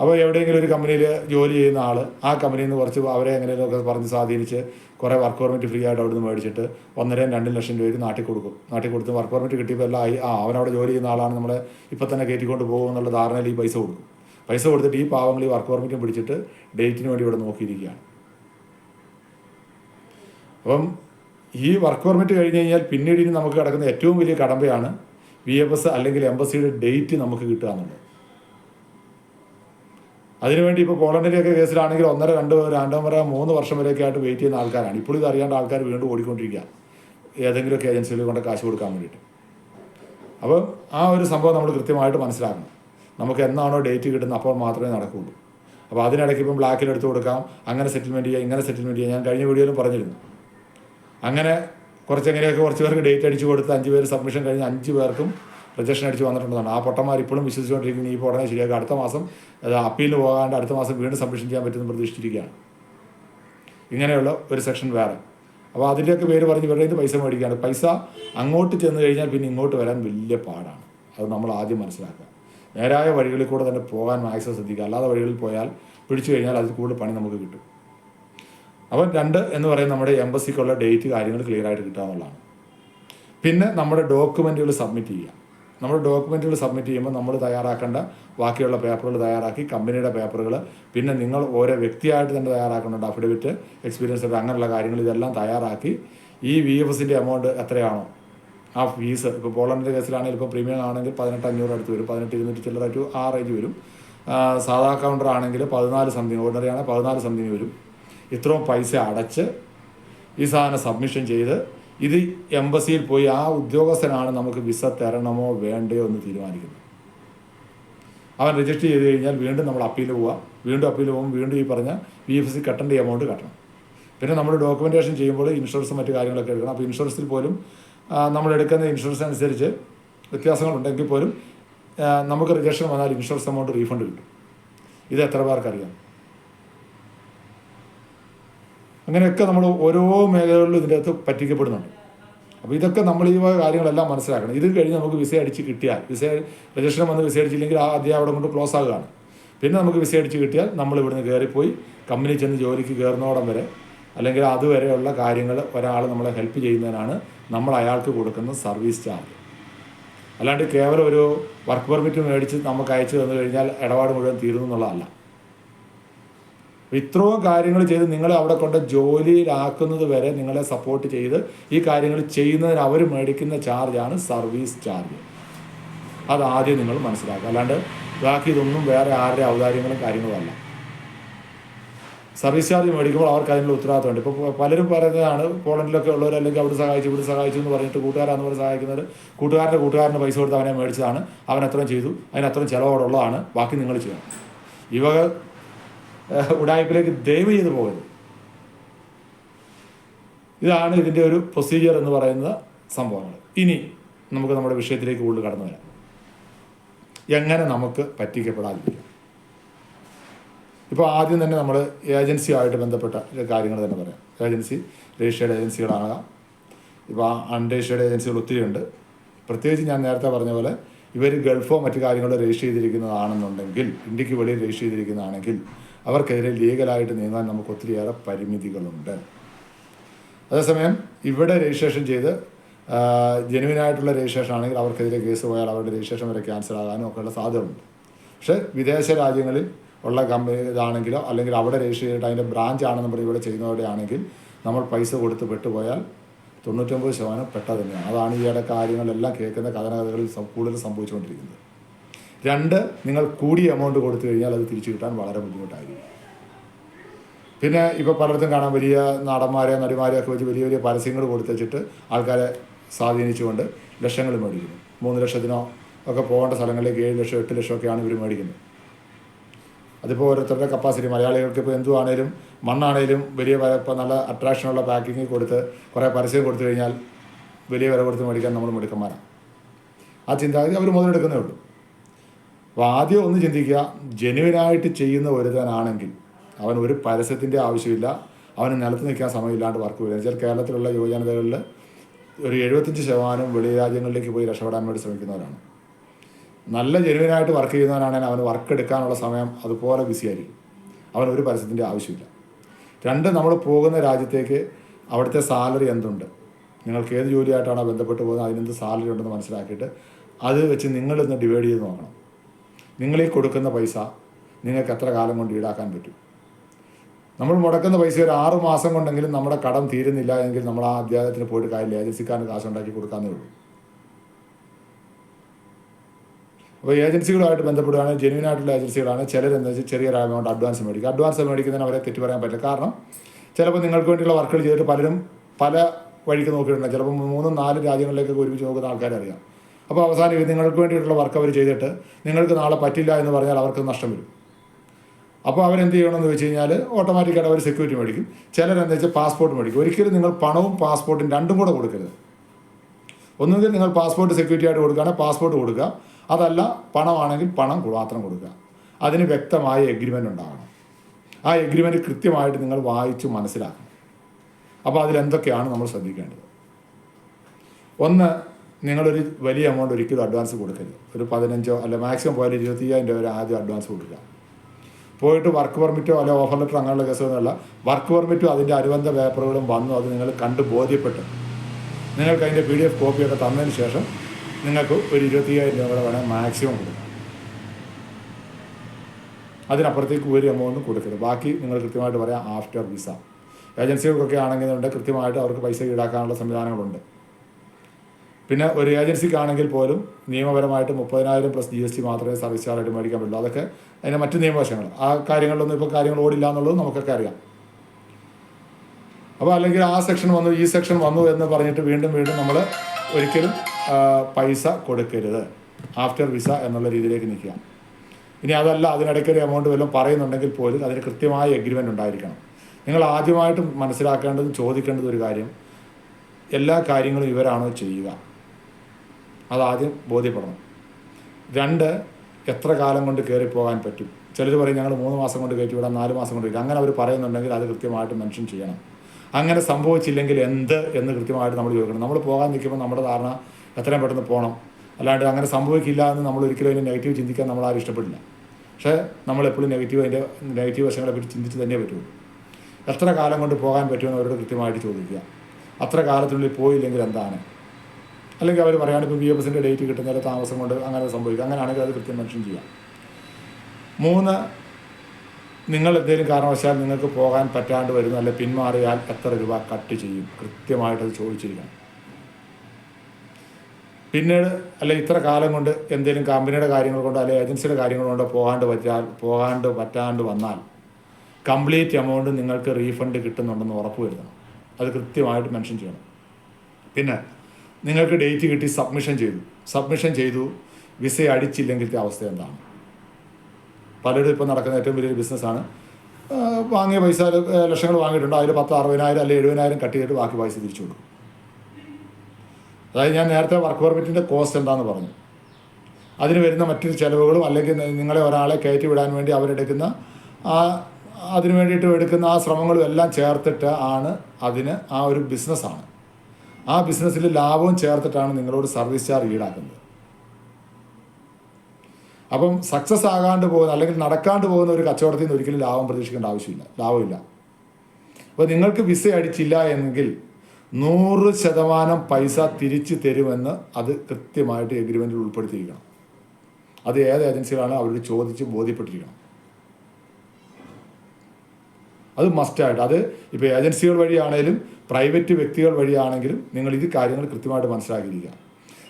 അപ്പോൾ എവിടെയെങ്കിലും ഒരു കമ്പനിയിൽ ജോലി ചെയ്യുന്ന ആൾ ആ കമ്പനിയിൽ നിന്ന് കുറച്ച് അവരെ എങ്ങനെയൊക്കെ പറഞ്ഞ് സ്വാധീനിച്ച് കുറേ വർക്ക് പെർമിറ്റ് ഫ്രീ ആയിട്ട് അവിടുന്ന് മേടിച്ചിട്ട് ഒന്നരയും രണ്ടും ലക്ഷം രൂപയ്ക്ക് നാട്ടിൽ കൊടുക്കും. നാട്ടിൽ കൊടുത്ത് വർക്ക് പെർമിറ്റ് കിട്ടിയപ്പോൾ എല്ലാം ആയി. ആ അവനവിടെ ജോലി ചെയ്യുന്ന ആളാണ് നമ്മളെ ഇപ്പം തന്നെ കയറ്റിക്കൊണ്ട് പോകും എന്നുള്ള ധാരണയിൽ ഈ പൈസ കൊടുക്കും. പൈസ കൊടുത്തിട്ട് ഈ പാവങ്ങൾ ഈ വർക്ക് പെർമിറ്റും പിടിച്ചിട്ട് ഡേറ്റിന് വേണ്ടി ഇവിടെ നോക്കിയിരിക്കുകയാണ്. അപ്പം ഈ വർക്ക് പെർമിറ്റ് കഴിഞ്ഞ് കഴിഞ്ഞാൽ പിന്നീട് ഇനി നമുക്ക് കിടക്കുന്ന ഏറ്റവും വലിയ കടമ്പയാണ് വി എഫ് എസ് അല്ലെങ്കിൽ എംബസിയുടെ ഡേറ്റ് നമുക്ക് കിട്ടുക എന്നുള്ളത്. അതിനുവേണ്ടി ഇപ്പോൾ പോളണ്ടിന്റെയൊക്കെ കേസിലാണെങ്കിൽ ഒന്നര രണ്ട് രണ്ടോ മുറ മൂന്ന് വർഷം വരെയൊക്കെ ആയിട്ട് വെയിറ്റ് ചെയ്യുന്ന ആൾക്കാരാണ്. ഇപ്പോഴും ഇത് അറിയാണ്ട് ആൾക്കാർ വീണ്ടും ഓടിക്കൊണ്ടിരിക്കുക. ഏതെങ്കിലുമൊക്കെ ഏജൻസിയിൽ കൊണ്ട് കാശ് കൊടുക്കാൻ വേണ്ടിയിട്ട്. അപ്പോൾ ആ ഒരു സംഭവം നമ്മൾ കൃത്യമായിട്ട് മനസ്സിലാക്കണം. നമുക്ക് എന്നാണോ ഡേറ്റ് കിട്ടുന്നത് അപ്പോൾ മാത്രമേ നടക്കുകയുള്ളൂ. അപ്പോൾ അതിനിടയ്ക്ക് ഇപ്പം ബ്ലാക്കിൽ എടുത്ത് കൊടുക്കാം. അങ്ങനെ സെറ്റിൽമെന്റ് ചെയ്യാം ഇങ്ങനെ സെറ്റിൽമെന്റ് ചെയ്യാം. ഞാൻ കഴിഞ്ഞ വീഡിയോയിലും പറഞ്ഞിരുന്നു. അങ്ങനെ കുറച്ചെങ്ങനെയൊക്കെ കുറച്ച് പേർക്ക് ഡേറ്റ് അടിച്ചു കൊടുത്ത് അഞ്ച് പേര് സബ്മിഷൻ കഴിഞ്ഞ് അഞ്ച് പേർക്കും റിജക്ഷൻ അടിച്ച് വന്നിട്ടുണ്ടെന്നാണ്. ആ പൊട്ടന്മാർ ഇപ്പോഴും വിശ്വസിച്ചുകൊണ്ടിരിക്കുന്നു ഈ ഉടനെ ശരിയാക്കി അടുത്ത മാസം അപ്പീൽ പോകാണ്ട് അടുത്ത മാസം വീണ്ടും സബ്മിഷൻ ചെയ്യാൻ പറ്റുമെന്ന് പ്രതീക്ഷിച്ചിരിക്കുകയാണ്. ഇങ്ങനെയുള്ള ഒരു സെക്ഷൻ വേറെ. അപ്പോൾ അതിന്റെയൊക്കെ പേര് പറഞ്ഞ് ഇവരുടെ പൈസ മേടിക്കുകയാണ്. പൈസ അങ്ങോട്ട് ചെന്ന് കഴിഞ്ഞാൽ പിന്നെ ഇങ്ങോട്ട് വരാൻ വലിയ പാടാണ്. അത് നമ്മൾ ആദ്യം മനസ്സിലാക്കുക. നേരായ വഴികളിൽ കൂടെ തന്നെ പോകാൻ മാക്സിമം ശ്രദ്ധിക്കുക. അല്ലാതെ വഴികളിൽ പോയാൽ പിടിച്ചു കഴിഞ്ഞാൽ അതിൽ കൂടുതൽ പണി നമുക്ക് കിട്ടും. അപ്പം രണ്ട് എന്ന് പറയുന്നത് നമ്മുടെ എംബസിക്കുള്ള ഡേറ്റ് കാര്യങ്ങൾ ക്ലിയർ ആയിട്ട് കിട്ടുക പിന്നെ നമ്മുടെ ഡോക്യുമെന്റുകൾ സബ്മിറ്റ് ചെയ്യുക. നമ്മുടെ ഡോക്യുമെന്റുകൾ സബ്മിറ്റ് ചെയ്യുമ്പോൾ നമ്മൾ തയ്യാറാക്കേണ്ട ബാക്കിയുള്ള പേപ്പറുകൾ തയ്യാറാക്കി കമ്പനിയുടെ പേപ്പറുകൾ പിന്നെ നിങ്ങൾ ഓരോ വ്യക്തിയായിട്ട് തന്നെ തയ്യാറാക്കുന്നുണ്ട് അഫിഡവിറ്റ് എക്സ്പീരിയൻസ് അങ്ങനെയുള്ള കാര്യങ്ങൾ ഇതെല്ലാം തയ്യാറാക്കി ഈ വി എഫ് എസിന്റെ എമൗണ്ട് എത്രയാണോ? ആ ഫീസ് ഇപ്പോൾ പോളണ്ടിന്റെ കേസിലാണെങ്കിൽ ഇപ്പോൾ പ്രീമിയം ആണെങ്കിൽ പതിനെട്ട് അഞ്ഞൂറ് അടുത്ത് വരും. പതിനെട്ട് ഇരുന്നൂറ്റി ചില്ലറ ടു ആ റേഞ്ച് വരും. സാധാ കൗണ്ടർ ആണെങ്കിൽ പതിനാല് സംതിങ് ഓർഡിനറി ആണെങ്കിൽ പതിനാല് സംതിങ് വരും. ഇത്രയും പൈസ അടച്ച് ഈ സാധനം സബ്മിഷൻ ചെയ്ത് ഇത് എംബസിയിൽ പോയി ആ ഉദ്യോഗസ്ഥനാണ് നമുക്ക് വിസ തരണമോ വേണ്ടയോ എന്ന് തീരുമാനിക്കുന്നത്. അവൻ രജിസ്റ്റർ ചെയ്ത് കഴിഞ്ഞാൽ വീണ്ടും നമ്മൾ അപ്പീൽ പോവുക വീണ്ടും അപ്പീൽ പോകും. വീണ്ടും ഈ പറഞ്ഞ വി എഫ് സി കട്ടേണ്ട എമൗണ്ട് കട്ടണം. പിന്നെ നമ്മൾ ഡോക്യുമെന്റേഷൻ ചെയ്യുമ്പോൾ ഇൻഷുറൻസ് മറ്റു കാര്യങ്ങളൊക്കെ എടുക്കണം. അപ്പോൾ ഇൻഷുറൻസിൽ പോലും നമ്മൾ എടുക്കുന്ന ഇൻഷുറൻസ് അനുസരിച്ച് വ്യത്യാസങ്ങളുണ്ടെങ്കിൽ പോലും നമുക്ക് റിജക്ഷൻ വന്നാൽ ഇൻഷുറൻസ് എമൗണ്ട് റീഫണ്ട് കിട്ടും. ഇത് എത്ര പേർക്കറിയാം? അങ്ങനെയൊക്കെ നമ്മൾ ഓരോ മേഖലകളിലും ഇതിന്റെ അകത്ത് പറ്റിക്കപ്പെടുന്നുണ്ട്. അപ്പോൾ ഇതൊക്കെ നമ്മൾ ഈ കാര്യങ്ങളെല്ലാം മനസ്സിലാക്കണം. ഇത് കഴിഞ്ഞ് നമുക്ക് വിസ അടിച്ച് കിട്ടിയാൽ വിസ രജിസ്ട്രേഷൻ വന്ന് വിസ അടിച്ചില്ലെങ്കിൽ ആ അധ്യായം അവിടെ കൊണ്ട് ക്ലോസ് ആകുകയാണ്. പിന്നെ നമുക്ക് വിസ അടിച്ച് കിട്ടിയാൽ നമ്മൾ ഇവിടുന്ന് കയറിപ്പോയി കമ്പനി ചെന്ന് ജോലിക്ക് കയറുന്നോടം വരെ അല്ലെങ്കിൽ അതുവരെയുള്ള കാര്യങ്ങൾ ഒരാൾ നമ്മളെ ഹെൽപ്പ് ചെയ്യുന്നതിനാണ് നമ്മൾ അയാൾക്ക് കൊടുക്കുന്ന സർവീസ് ചാർജ് അല്ലാണ്ട് കേവലം ഒരു വർക്ക് പെർമിറ്റ് മേടിച്ച് നമുക്ക് അയച്ചു തന്നു കഴിഞ്ഞാൽ ഇടപാട് മുഴുവൻ തീരുന്നു എന്നുള്ളതല്ല. ഇത്രയും കാര്യങ്ങൾ ചെയ്ത് നിങ്ങളെ അവിടെ കൊണ്ട് ജോലിയിലാക്കുന്നത് വരെ നിങ്ങളെ സപ്പോർട്ട് ചെയ്ത് ഈ കാര്യങ്ങൾ ചെയ്യുന്നതിന് അവർ മേടിക്കുന്ന ചാർജാണ് സർവീസ് ചാർജ് അത് ആദ്യം നിങ്ങൾ മനസ്സിലാക്കുക. അല്ലാണ്ട് ബാക്കി ഇതൊന്നും വേറെ ആരുടെ ഔദാര്യങ്ങളും കാര്യങ്ങളും അല്ല. സർവീസ് ചാർജ് മേടിക്കുമ്പോൾ അവർക്ക് അതിനുള്ള ഉത്തരവാദിത്തമുണ്ട്. ഇപ്പോൾ പലരും പറയുന്നതാണ് പോളണ്ടിലൊക്കെ ഉള്ളവർ അല്ലെങ്കിൽ അവിടെ സഹായിച്ചു ഇവിടെ സഹായിച്ചു എന്ന് പറഞ്ഞിട്ട് കൂട്ടുകാരാന്ന് പറഞ്ഞ് സഹായിക്കുന്നത് കൂട്ടുകാരന്റെ കൂട്ടുകാരന് പൈസ കൊടുത്ത് അവനെ മേടിച്ചതാണ്. അവൻ അത്രയും ചെയ്തു. അതിന് അത്രയും ചിലവോടുള്ളതാണ്. ബാക്കി നിങ്ങൾ ചെയ്യണം. ഏഹ്, ഉടായ്പിലേക്ക് ദയവ് ചെയ്ത് പോകരുത്. ഇതാണ് ഇതിന്റെ ഒരു പ്രൊസീജിയർ എന്ന് പറയുന്ന സംഭവങ്ങൾ. ഇനി നമുക്ക് നമ്മുടെ വിഷയത്തിലേക്ക് കൂടുതൽ കടന്നു വരാം. എങ്ങനെ നമുക്ക് പറ്റിക്കപ്പെടാതിരിക്കാം ഇപ്പോൾ ആദ്യം തന്നെ നമ്മൾ ഏജൻസിയുമായിട്ട് ബന്ധപ്പെട്ട കാര്യങ്ങൾ തന്നെ പറയാം. ഏജൻസി രജിസ്റ്റേഡ് ഏജൻസികളാകാം ഇപ്പോൾ അൺരജിസ്റ്റേഡ് ഏജൻസികൾ ഒത്തിരി ഉണ്ട്. പ്രത്യേകിച്ച് ഞാൻ നേരത്തെ പറഞ്ഞ പോലെ ഇവർ ഗൾഫോ മറ്റു കാര്യങ്ങളോ രജിസ്റ്റർ ചെയ്തിരിക്കുന്നതാണെന്നുണ്ടെങ്കിൽ ഇന്ത്യയ്ക്ക് വെളിയിൽ രജിസ്റ്റർ ചെയ്തിരിക്കുന്നതാണെങ്കിൽ അവർക്കെതിരെ ലീഗലായിട്ട് നീങ്ങാൻ നമുക്ക് ഒത്തിരിയേറെ പരിമിതികളുണ്ട്. അതേസമയം ഇവിടെ രജിസ്ട്രേഷൻ ചെയ്ത് ജെനുവിനായിട്ടുള്ള രജിസ്ട്രേഷൻ ആണെങ്കിൽ അവർക്കെതിരെ കേസ് പോയാൽ അവരുടെ രജിസ്ട്രേഷൻ വരെ ക്യാൻസൽ ആകാനും ഒക്കെയുള്ള സാധ്യതയുണ്ട്. പക്ഷേ വിദേശ രാജ്യങ്ങളിൽ ഉള്ള കമ്പനി ഇതാണെങ്കിലോ അല്ലെങ്കിൽ അവിടെ രജിസ്റ്റർ ചെയ്തിട്ട് അതിന്റെ ബ്രാഞ്ച് ആണെന്ന് പറഞ്ഞ് ഇവിടെ ചെയ്യുന്നവരുടെ ആണെങ്കിൽ നമ്മൾ പൈസ കൊടുത്ത് പെട്ടുപോയാൽ തൊണ്ണൂറ്റൊമ്പത് ശതമാനം പെട്ട തന്നെയാണ്. അതാണ് ഈയിടെ കാര്യങ്ങളെല്ലാം കേൾക്കുന്ന കഥനകഥകളിൽ കൂടുതൽ സംഭവിച്ചുകൊണ്ടിരിക്കുന്നത്. രണ്ട് നിങ്ങൾ കൂടിയ എമൗണ്ട് കൊടുത്തു കഴിഞ്ഞാൽ അത് തിരിച്ചു കിട്ടാൻ വളരെ ബുദ്ധിമുട്ടായിരിക്കും. പിന്നെ ഇപ്പോൾ പലയിടത്തും കാണാൻ വലിയ നടന്മാരെ നടിമാരെ ഒക്കെ വെച്ച് വലിയ വലിയ പരസ്യങ്ങൾ കൊടുത്തുവച്ചിട്ട് ആൾക്കാരെ സ്വാധീനിച്ചുകൊണ്ട് ലക്ഷങ്ങൾ മേടിക്കുന്നു. മൂന്ന് ലക്ഷത്തിനോ ഒക്കെ പോകേണ്ട സ്ഥലങ്ങളിലേക്ക് ഏഴ് ലക്ഷം എട്ട് ലക്ഷം ഒക്കെയാണ് ഇവർ മേടിക്കുന്നത്. അതിപ്പോൾ ഓരോരുത്തരുടെ കപ്പാസിറ്റി മലയാളികൾക്ക് ഇപ്പോൾ എന്തുവാണേലും മണ്ണാണേലും വലിയ വില ഇപ്പോൾ നല്ല അട്രാക്ഷനുള്ള പാക്കിങ് കൊടുത്ത് കുറേ പരസ്യം കൊടുത്തു കഴിഞ്ഞാൽ വലിയ വില കൊടുത്ത് മേടിക്കാൻ നമ്മൾ മിടുക്കന്മാരാണ് ആ ചിന്താഗതി അവർ മുതലെടുക്കുന്നേ ഉള്ളൂ. അപ്പോൾ ആദ്യം ഒന്ന് ചിന്തിക്കുക ജനുവനായിട്ട് ചെയ്യുന്ന ഒരുത്തനാണെങ്കിൽ അവൻ ഒരു പരസ്യത്തിന്റെ ആവശ്യമില്ല അവന് നിലത്ത് നിൽക്കാൻ സമയമില്ലാണ്ട് വർക്ക് വരിക. വെച്ചാൽ കേരളത്തിലുള്ള യുവജനതകളിൽ ഒരു എഴുപത്തഞ്ച് ശതമാനം വെളി രാജ്യങ്ങളിലേക്ക് പോയി രക്ഷപ്പെടാൻ വേണ്ടി ശ്രമിക്കുന്നവരാണ്. നല്ല ജെനുവിനായിട്ട് വർക്ക് ചെയ്യുന്നവനാണെങ്കിൽ അവന് വർക്ക് എടുക്കാനുള്ള സമയം അതുപോലെ ബിസി ആയിരിക്കും. അവൻ ഒരു പരസ്യത്തിന്റെ ആവശ്യമില്ല. രണ്ട് നമ്മൾ പോകുന്ന രാജ്യത്തേക്ക് അവിടുത്തെ സാലറി എന്തുണ്ട്? നിങ്ങൾക്ക് ഏത് ജോലിയായിട്ടാണോ ബന്ധപ്പെട്ട് പോകുന്നത് അതിനെന്ത് സാലറി ഉണ്ടെന്ന് മനസ്സിലാക്കിയിട്ട് അത് വെച്ച് നിങ്ങളിന്ന് ഡിവൈഡ് ചെയ്ത് നോക്കണം. നിങ്ങൾ ഈ കൊടുക്കുന്ന പൈസ നിങ്ങൾക്ക് എത്ര കാലം കൊണ്ട് ഈടാക്കാൻ പറ്റും? നമ്മൾ മുടക്കുന്ന പൈസ ഒരു ആറ് മാസം കൊണ്ടെങ്കിലും നമ്മുടെ കടം തീരുന്നില്ല എങ്കിൽ നമ്മൾ ആ അധ്യായത്തിന് പോയിട്ട് കാര്യമില്ല. ഏജൻസിക്കാരന് കാശ് ഉണ്ടാക്കി കൊടുക്കാന്നേ ഉള്ളൂ. അപ്പോൾ ഏജൻസികളുമായിട്ട് ബന്ധപ്പെടുകയാണെങ്കിൽ ജെന്യൂൻ ആയിട്ടുള്ള ഏജൻസികളാണ് ചിലരെന്താ വെച്ചാൽ ചെറിയൊരു എമൗണ്ട് അഡ്വാൻസ് മേടിക്കുക അഡ്വാൻസ് മേടിക്കുന്നതിന് അവരെ തെറ്റി പറയാൻ പറ്റില്ല. കാരണം ചിലപ്പോൾ നിങ്ങൾക്ക് വേണ്ടിയുള്ള വർക്കുകൾ ചെയ്തിട്ട് പലരും പല വഴിക്ക് നോക്കിയിട്ടുണ്ടെങ്കിൽ ചിലപ്പോൾ മൂന്നും നാല് രാജ്യങ്ങളിലേക്കൊക്കെ ഒരുമിച്ച് നോക്കുന്ന ആൾക്കാരറിയാം അപ്പോൾ അവസാനം നിങ്ങൾക്ക് വേണ്ടിയിട്ടുള്ള വർക്ക് അവർ ചെയ്തിട്ട് നിങ്ങൾക്ക് നാളെ പറ്റില്ല എന്ന് പറഞ്ഞാൽ അവർക്ക് നഷ്ടം വരും. അപ്പോൾ അവരെന്ത് ചെയ്യണമെന്ന് വെച്ച് കഴിഞ്ഞാൽ ഓട്ടോമാറ്റിക്കായിട്ട് അവർ സെക്യൂരിറ്റി മേടിക്കും. ചിലരെന്താ വെച്ചാൽ പാസ്പോർട്ട് മേടിക്കും. ഒരിക്കലും നിങ്ങൾ പണവും പാസ്പോർട്ടും രണ്ടും കൂടെ കൊടുക്കരുത്. ഒന്നുകിൽ നിങ്ങൾ പാസ്പോർട്ട് സെക്യൂരിറ്റി ആയിട്ട് കൊടുക്കുകയാണെങ്കിൽ പാസ്പോർട്ട് കൊടുക്കുക. അതല്ല പണമാണെങ്കിൽ പണം മാത്രം കൊടുക്കുക. അതിന് വ്യക്തമായ എഗ്രിമെന്റ് ഉണ്ടാകണം. ആ എഗ്രിമെന്റ് കൃത്യമായിട്ട് നിങ്ങൾ വായിച്ച് മനസ്സിലാക്കണം. അപ്പോൾ അതിലെന്തൊക്കെയാണ് നമ്മൾ ശ്രദ്ധിക്കേണ്ടത്? ഒന്ന് നിങ്ങളൊരു വലിയ എമൗണ്ട് ഒരിക്കലും അഡ്വാൻസ് കൊടുക്കരുത്. ഒരു പതിനഞ്ചോ അല്ല മാക്സിമം പോയാൽ ഇരുപത്തിയ്യായിരം രൂപ വരെ ആദ്യം അഡ്വാൻസ് കൊടുക്കുക. പോയിട്ട് വർക്ക് പെർമിറ്റോ അല്ലെ ഓഫർ ലെറ്റർ അങ്ങനെയുള്ള കേസൊന്നുമല്ല വർക്ക് പെർമിറ്റോ അതിന്റെ അനുബന്ധ പേപ്പറുകളും വന്നു അത് നിങ്ങൾ കണ്ട് ബോധ്യപ്പെട്ട് നിങ്ങൾക്ക് അതിന്റെ പി ഡി എഫ് കോപ്പിയൊക്കെ തന്നതിന് ശേഷം നിങ്ങൾക്ക് ഒരു ഇരുപത്തിയ്യായിരം രൂപ വേണമെങ്കിൽ മാക്സിമം കൊടുക്കാം. അതിനപ്പുറത്തേക്ക് ഒരു എമൗണ്ടും കൊടുക്കരുത്. ബാക്കി നിങ്ങൾ കൃത്യമായിട്ട് പറയാം ആഫ്റ്റർ വിസ ഏജൻസികൾക്കൊക്കെ ആണെങ്കിൽ കൃത്യമായിട്ട് അവർക്ക് പൈസ ഈടാക്കാനുള്ള സംവിധാനങ്ങളുണ്ട്. പിന്നെ ഒരു ഏജൻസിക്കാണെങ്കിൽ പോലും നിയമപരമായിട്ട് മുപ്പതിനായിരം പ്ലസ് ജി എസ് ടി മാത്രമേ സർവീസ് ചാർജായിട്ട് മേടിക്കാൻ പറ്റുള്ളൂ അതൊക്കെ അതിന്റെ മറ്റ് നിയമവശങ്ങൾ. ആ കാര്യങ്ങളിലൊന്നും ഇപ്പോൾ കാര്യങ്ങൾ ഓടില്ല എന്നുള്ളത് നമുക്കൊക്കെ അറിയാം. അപ്പോൾ അല്ലെങ്കിൽ ആ സെക്ഷൻ വന്നു ഈ സെക്ഷൻ വന്നു എന്ന് പറഞ്ഞിട്ട് വീണ്ടും വീണ്ടും നമ്മൾ ഒരിക്കലും പൈസ കൊടുക്കരുത്. ആഫ്റ്റർ വിസ എന്നുള്ള രീതിയിലേക്ക് നിൽക്കുക. ഇനി അതല്ല അതിനിടയ്ക്ക് ഒരു എമൗണ്ട് വല്ലതും പറയുന്നുണ്ടെങ്കിൽ പോലും അതിന് കൃത്യമായ എഗ്രിമെന്റ് ഉണ്ടായിരിക്കണം. നിങ്ങൾ ആദ്യമായിട്ട് മനസ്സിലാക്കേണ്ടതും ചോദിക്കേണ്ടതും ഒരു കാര്യം എല്ലാ കാര്യങ്ങളും ഇവരാണോ ചെയ്യുക. അതാദ്യം ബോധ്യപ്പെടണം. രണ്ട് എത്ര കാലം കൊണ്ട് കയറിപ്പോകാൻ പോകാൻ പറ്റും? ചിലർ പറയും ഞങ്ങൾ മൂന്ന് മാസം കൊണ്ട് കയറ്റി വിടാം നാല് മാസം കൊണ്ട് അങ്ങനെ അവർ പറയുന്നുണ്ടെങ്കിൽ അത് കൃത്യമായിട്ട് മെൻഷൻ ചെയ്യണം. അങ്ങനെ സംഭവിച്ചില്ലെങ്കിൽ എന്ത് എന്ന് കൃത്യമായിട്ട് നമ്മൾ ചോദിക്കണം. നമ്മൾ പോകാൻ നിൽക്കുമ്പോൾ നമ്മുടെ ധാരണ എത്രയും പെട്ടെന്ന് പോകണം അല്ലാണ്ട് അങ്ങനെ സംഭവിക്കില്ല എന്ന് നമ്മൾ ഒരിക്കലും അതിന് നെഗറ്റീവ് ചിന്തിക്കാൻ നമ്മൾ ആരും ഇഷ്ടപ്പെടില്ല. പക്ഷേ നമ്മൾ എപ്പോഴും നെഗറ്റീവ് അതിന്റെ നെഗറ്റീവ് വശങ്ങളെ പറ്റി ചിന്തിച്ച് തന്നെ പറ്റുള്ളൂ. എത്ര കാലം കൊണ്ട് പോകാൻ പറ്റുമെന്ന് അവരോട് കൃത്യമായിട്ട് ചോദിക്കുക. അത്ര കാലത്തിനുള്ളിൽ പോയില്ലെങ്കിൽ എന്താണ്? അല്ലെങ്കിൽ അവർ പറയുകയാണ് ഇപ്പോൾ ബി എഫ് എസിന്റെ ഡേറ്റ് കിട്ടുന്നതിൽ താമസം കൊണ്ട് അങ്ങനെ സംഭവിക്കും. അങ്ങനെയാണെങ്കിൽ അത് കൃത്യം മെൻഷൻ ചെയ്യാം. മൂന്ന് നിങ്ങൾ എന്തെങ്കിലും കാരണവശാൽ നിങ്ങൾക്ക് പോകാൻ പറ്റാണ്ട് വരുന്നു അല്ലെ പിന്മാറിയാൽ എത്ര രൂപ കട്ട് ചെയ്യും? കൃത്യമായിട്ടത് ചോദിച്ചിരിക്കണം. പിന്നീട് അല്ലെ ഇത്ര കാലം കൊണ്ട് എന്തെങ്കിലും കമ്പനിയുടെ കാര്യങ്ങൾ കൊണ്ടോ അല്ലെ ഏജൻസിയുടെ കാര്യങ്ങൾ കൊണ്ടോ പോകാണ്ട് പറ്റാൽ പോകാണ്ട് പറ്റാണ്ട് വന്നാൽ കംപ്ലീറ്റ് എമൗണ്ട് നിങ്ങൾക്ക് റീഫണ്ട് കിട്ടുന്നുണ്ടെന്ന് ഉറപ്പ് വരുത്തണം. അത് കൃത്യമായിട്ട് മെൻഷൻ ചെയ്യണം. പിന്നെ നിങ്ങൾക്ക് ഡേറ്റ് കിട്ടി സബ്മിഷൻ ചെയ്തു. സബ്മിഷൻ ചെയ്തു. വിസ അടിച്ചില്ലെങ്കിലത്തെ അവസ്ഥ എന്താണ്? പലരും ഇപ്പോൾ നടക്കുന്ന ഏറ്റവും വലിയൊരു ബിസിനസ്സാണ് വാങ്ങിയ പൈസ ലക്ഷങ്ങൾ വാങ്ങിയിട്ടുണ്ട്. അതിൽ പത്ത് അറുപതിനായിരം അല്ലെങ്കിൽ എഴുപതിനായിരം കട്ട് ചെയ്തിട്ട് ബാക്കി പൈസ തിരിച്ചു കൊടുക്കും. അതായത് ഞാൻ നേരത്തെ വർക്ക് പെർമിറ്റിന്റെ കോസ്റ്റ് എന്താണെന്ന് പറഞ്ഞു. അതിന് വരുന്ന മറ്റൊരു ചിലവുകളും അല്ലെങ്കിൽ നിങ്ങളെ ഒരാളെ കയറ്റി വിടാൻ വേണ്ടി അവരെടുക്കുന്ന ആ അതിനു വേണ്ടിയിട്ട് എടുക്കുന്ന ആ ശ്രമങ്ങളും എല്ലാം ചേർത്തിട്ട് ആണ് അതിന് ആ ഒരു ബിസിനസ്സാണ് ആ ബിസിനസ്സിൽ ലാഭവും ചേർത്തിട്ടാണ് നിങ്ങളോട് സർവീസ് ചാർജ് ഈടാക്കുന്നത്. അപ്പം സക്സസ് ആകാണ്ട് പോകുന്ന അല്ലെങ്കിൽ നടക്കാണ്ട് പോകുന്ന ഒരു കച്ചവടത്തിൽ നിന്ന് ഒരിക്കലും ലാഭം പ്രതീക്ഷിക്കേണ്ട ആവശ്യമില്ല. ലാഭമില്ല. അപ്പോൾ നിങ്ങൾക്ക് വിസ അടിച്ചില്ല എങ്കിൽ നൂറ് ശതമാനം പൈസ തിരിച്ചു തരുമെന്ന് അത് കൃത്യമായിട്ട് എഗ്രിമെന്റിൽ ഉൾപ്പെടുത്തിയിരിക്കണം. അത് ഏത് ഏജൻസികളാണ് അവരോട് ചോദിച്ച് ബോധ്യപ്പെട്ടിരിക്കണം. അത് മസ്റ്റായിട്ട് അത് ഇപ്പോൾ ഏജൻസികൾ വഴിയാണെങ്കിലും പ്രൈവറ്റ് വ്യക്തികൾ വഴിയാണെങ്കിലും നിങ്ങൾ ഇത് കാര്യങ്ങൾ കൃത്യമായിട്ട് മനസ്സിലാക്കിയിരിക്കുക.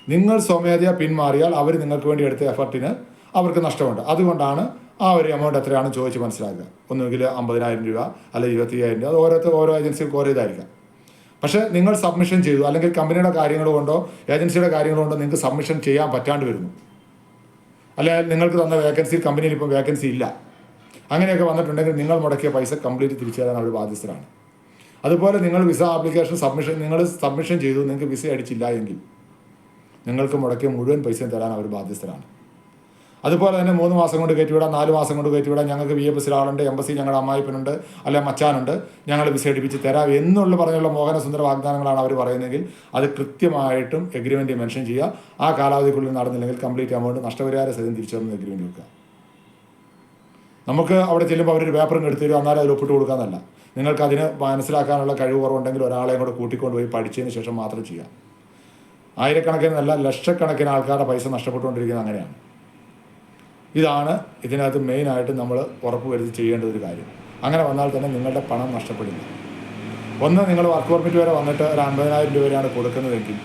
നിങ്ങൾ സ്വമേധയാ പിന്മാറിയാൽ അവർ നിങ്ങൾക്ക് വേണ്ടി എടുത്ത എഫർട്ടിന് അവർക്ക് നഷ്ടമുണ്ട്. അതുകൊണ്ടാണ് ആ ഒരു എമൗണ്ട് എത്രയാണ് ചോദിച്ച് മനസ്സിലാക്കുക. ഒന്നുകിൽ അമ്പതിനായിരം രൂപ അല്ലെങ്കിൽ ഇരുപത്തിയ്യായിരം രൂപ അത് ഓരോരുത്തർ ഓരോ ഏജൻസികൾക്ക് ഓരോ ഇതായിരിക്കാം പക്ഷേ നിങ്ങൾ സബ്മിഷൻ ചെയ്തു അല്ലെങ്കിൽ കമ്പനിയുടെ കാര്യങ്ങൾ കൊണ്ടോ ഏജൻസിയുടെ കാര്യങ്ങൾ കൊണ്ടോ നിങ്ങൾക്ക് സബ്മിഷൻ ചെയ്യാൻ പറ്റാണ്ട് വരുന്നു. അല്ലെങ്കിൽ നിങ്ങൾക്ക് തന്ന വേക്കൻസി കമ്പനിയിൽ ഇപ്പം വേക്കൻസി ഇല്ല. അങ്ങനെയൊക്കെ വന്നിട്ടുണ്ടെങ്കിൽ നിങ്ങൾ മുടക്കിയ പൈസ കംപ്ലീറ്റ് തിരിച്ചു തരാൻ അവർ ബാധ്യസ്ഥരാണ്. അതുപോലെ നിങ്ങൾ വിസ ആപ്ലിക്കേഷൻ സബ്മിഷൻ നിങ്ങൾ സബ്മിഷൻ ചെയ്തു നിങ്ങൾക്ക് വിസ അടിച്ചില്ല എങ്കിൽ നിങ്ങൾക്ക് മുടക്കിയ മുഴുവൻ പൈസയും തരാൻ അവർ ബാധ്യസ്ഥരാണ്. അതുപോലെ തന്നെ മൂന്ന് മാസം കൊണ്ട് കയറ്റിവിടാം നാല് മാസം കൊണ്ട് കയറ്റിവിടാം. ഞങ്ങൾക്ക് വി എഫ് എസ് ആളുണ്ട് എംബസി ഞങ്ങളുടെ അമ്മായിപ്പനുണ്ട് അല്ലെ മച്ചാനുണ്ട്. ഞങ്ങൾ വിസ അടിപ്പിച്ച് തരാം എന്നുള്ള പറഞ്ഞുള്ള മോഹനസുന്ദര വാഗ്ദാനങ്ങളാണ് അവർ പറയുന്നതെങ്കിൽ അത് കൃത്യമായിട്ടും എഗ്രിമെന്റ് മെൻഷൻ ചെയ്യുക. ആ കാലാവധിക്കുള്ളിൽ നടന്നില്ലെങ്കിൽ കംപ്ലീറ്റ് എമൗണ്ട് നഷ്ടപരിഹാര സഹിതം തിരിച്ചു തരുന്ന എഗ്രിമെന്റ് വെക്കുക. നമുക്ക് അവിടെ ചെല്ലുമ്പോൾ അവരൊരു പേപ്പറും എടുത്തു തരും എന്നാലും അതിൽ ഒപ്പിട്ട് കൊടുക്കാന്നല്ല. നിങ്ങൾക്ക് അതിന് മനസ്സിലാക്കാനുള്ള കഴിവ് കുറവുണ്ടെങ്കിൽ ഒരാളെ കൂടെ കൂട്ടിക്കൊണ്ട് പോയി പഠിച്ചതിന് ശേഷം മാത്രം ചെയ്യാം. ആയിരക്കണക്കിനല്ല ലക്ഷക്കണക്കിന് ആൾക്കാരുടെ പൈസ നഷ്ടപ്പെട്ടുകൊണ്ടിരിക്കുന്നത് അങ്ങനെയാണ്. ഇതാണ് ഇതിനകത്ത് മെയിനായിട്ട് നമ്മൾ ഉറപ്പ് വരുത്തി ചെയ്യേണ്ട ഒരു കാര്യം. അങ്ങനെ വന്നാൽ തന്നെ നിങ്ങളുടെ പണം നഷ്ടപ്പെടില്ല. ഒന്ന് നിങ്ങൾ വർക്ക് പെർമിറ്റ് വരെ വന്നിട്ട് ഒരു അൻപതിനായിരം രൂപയാണ് കൊടുക്കുന്നതെങ്കിൽ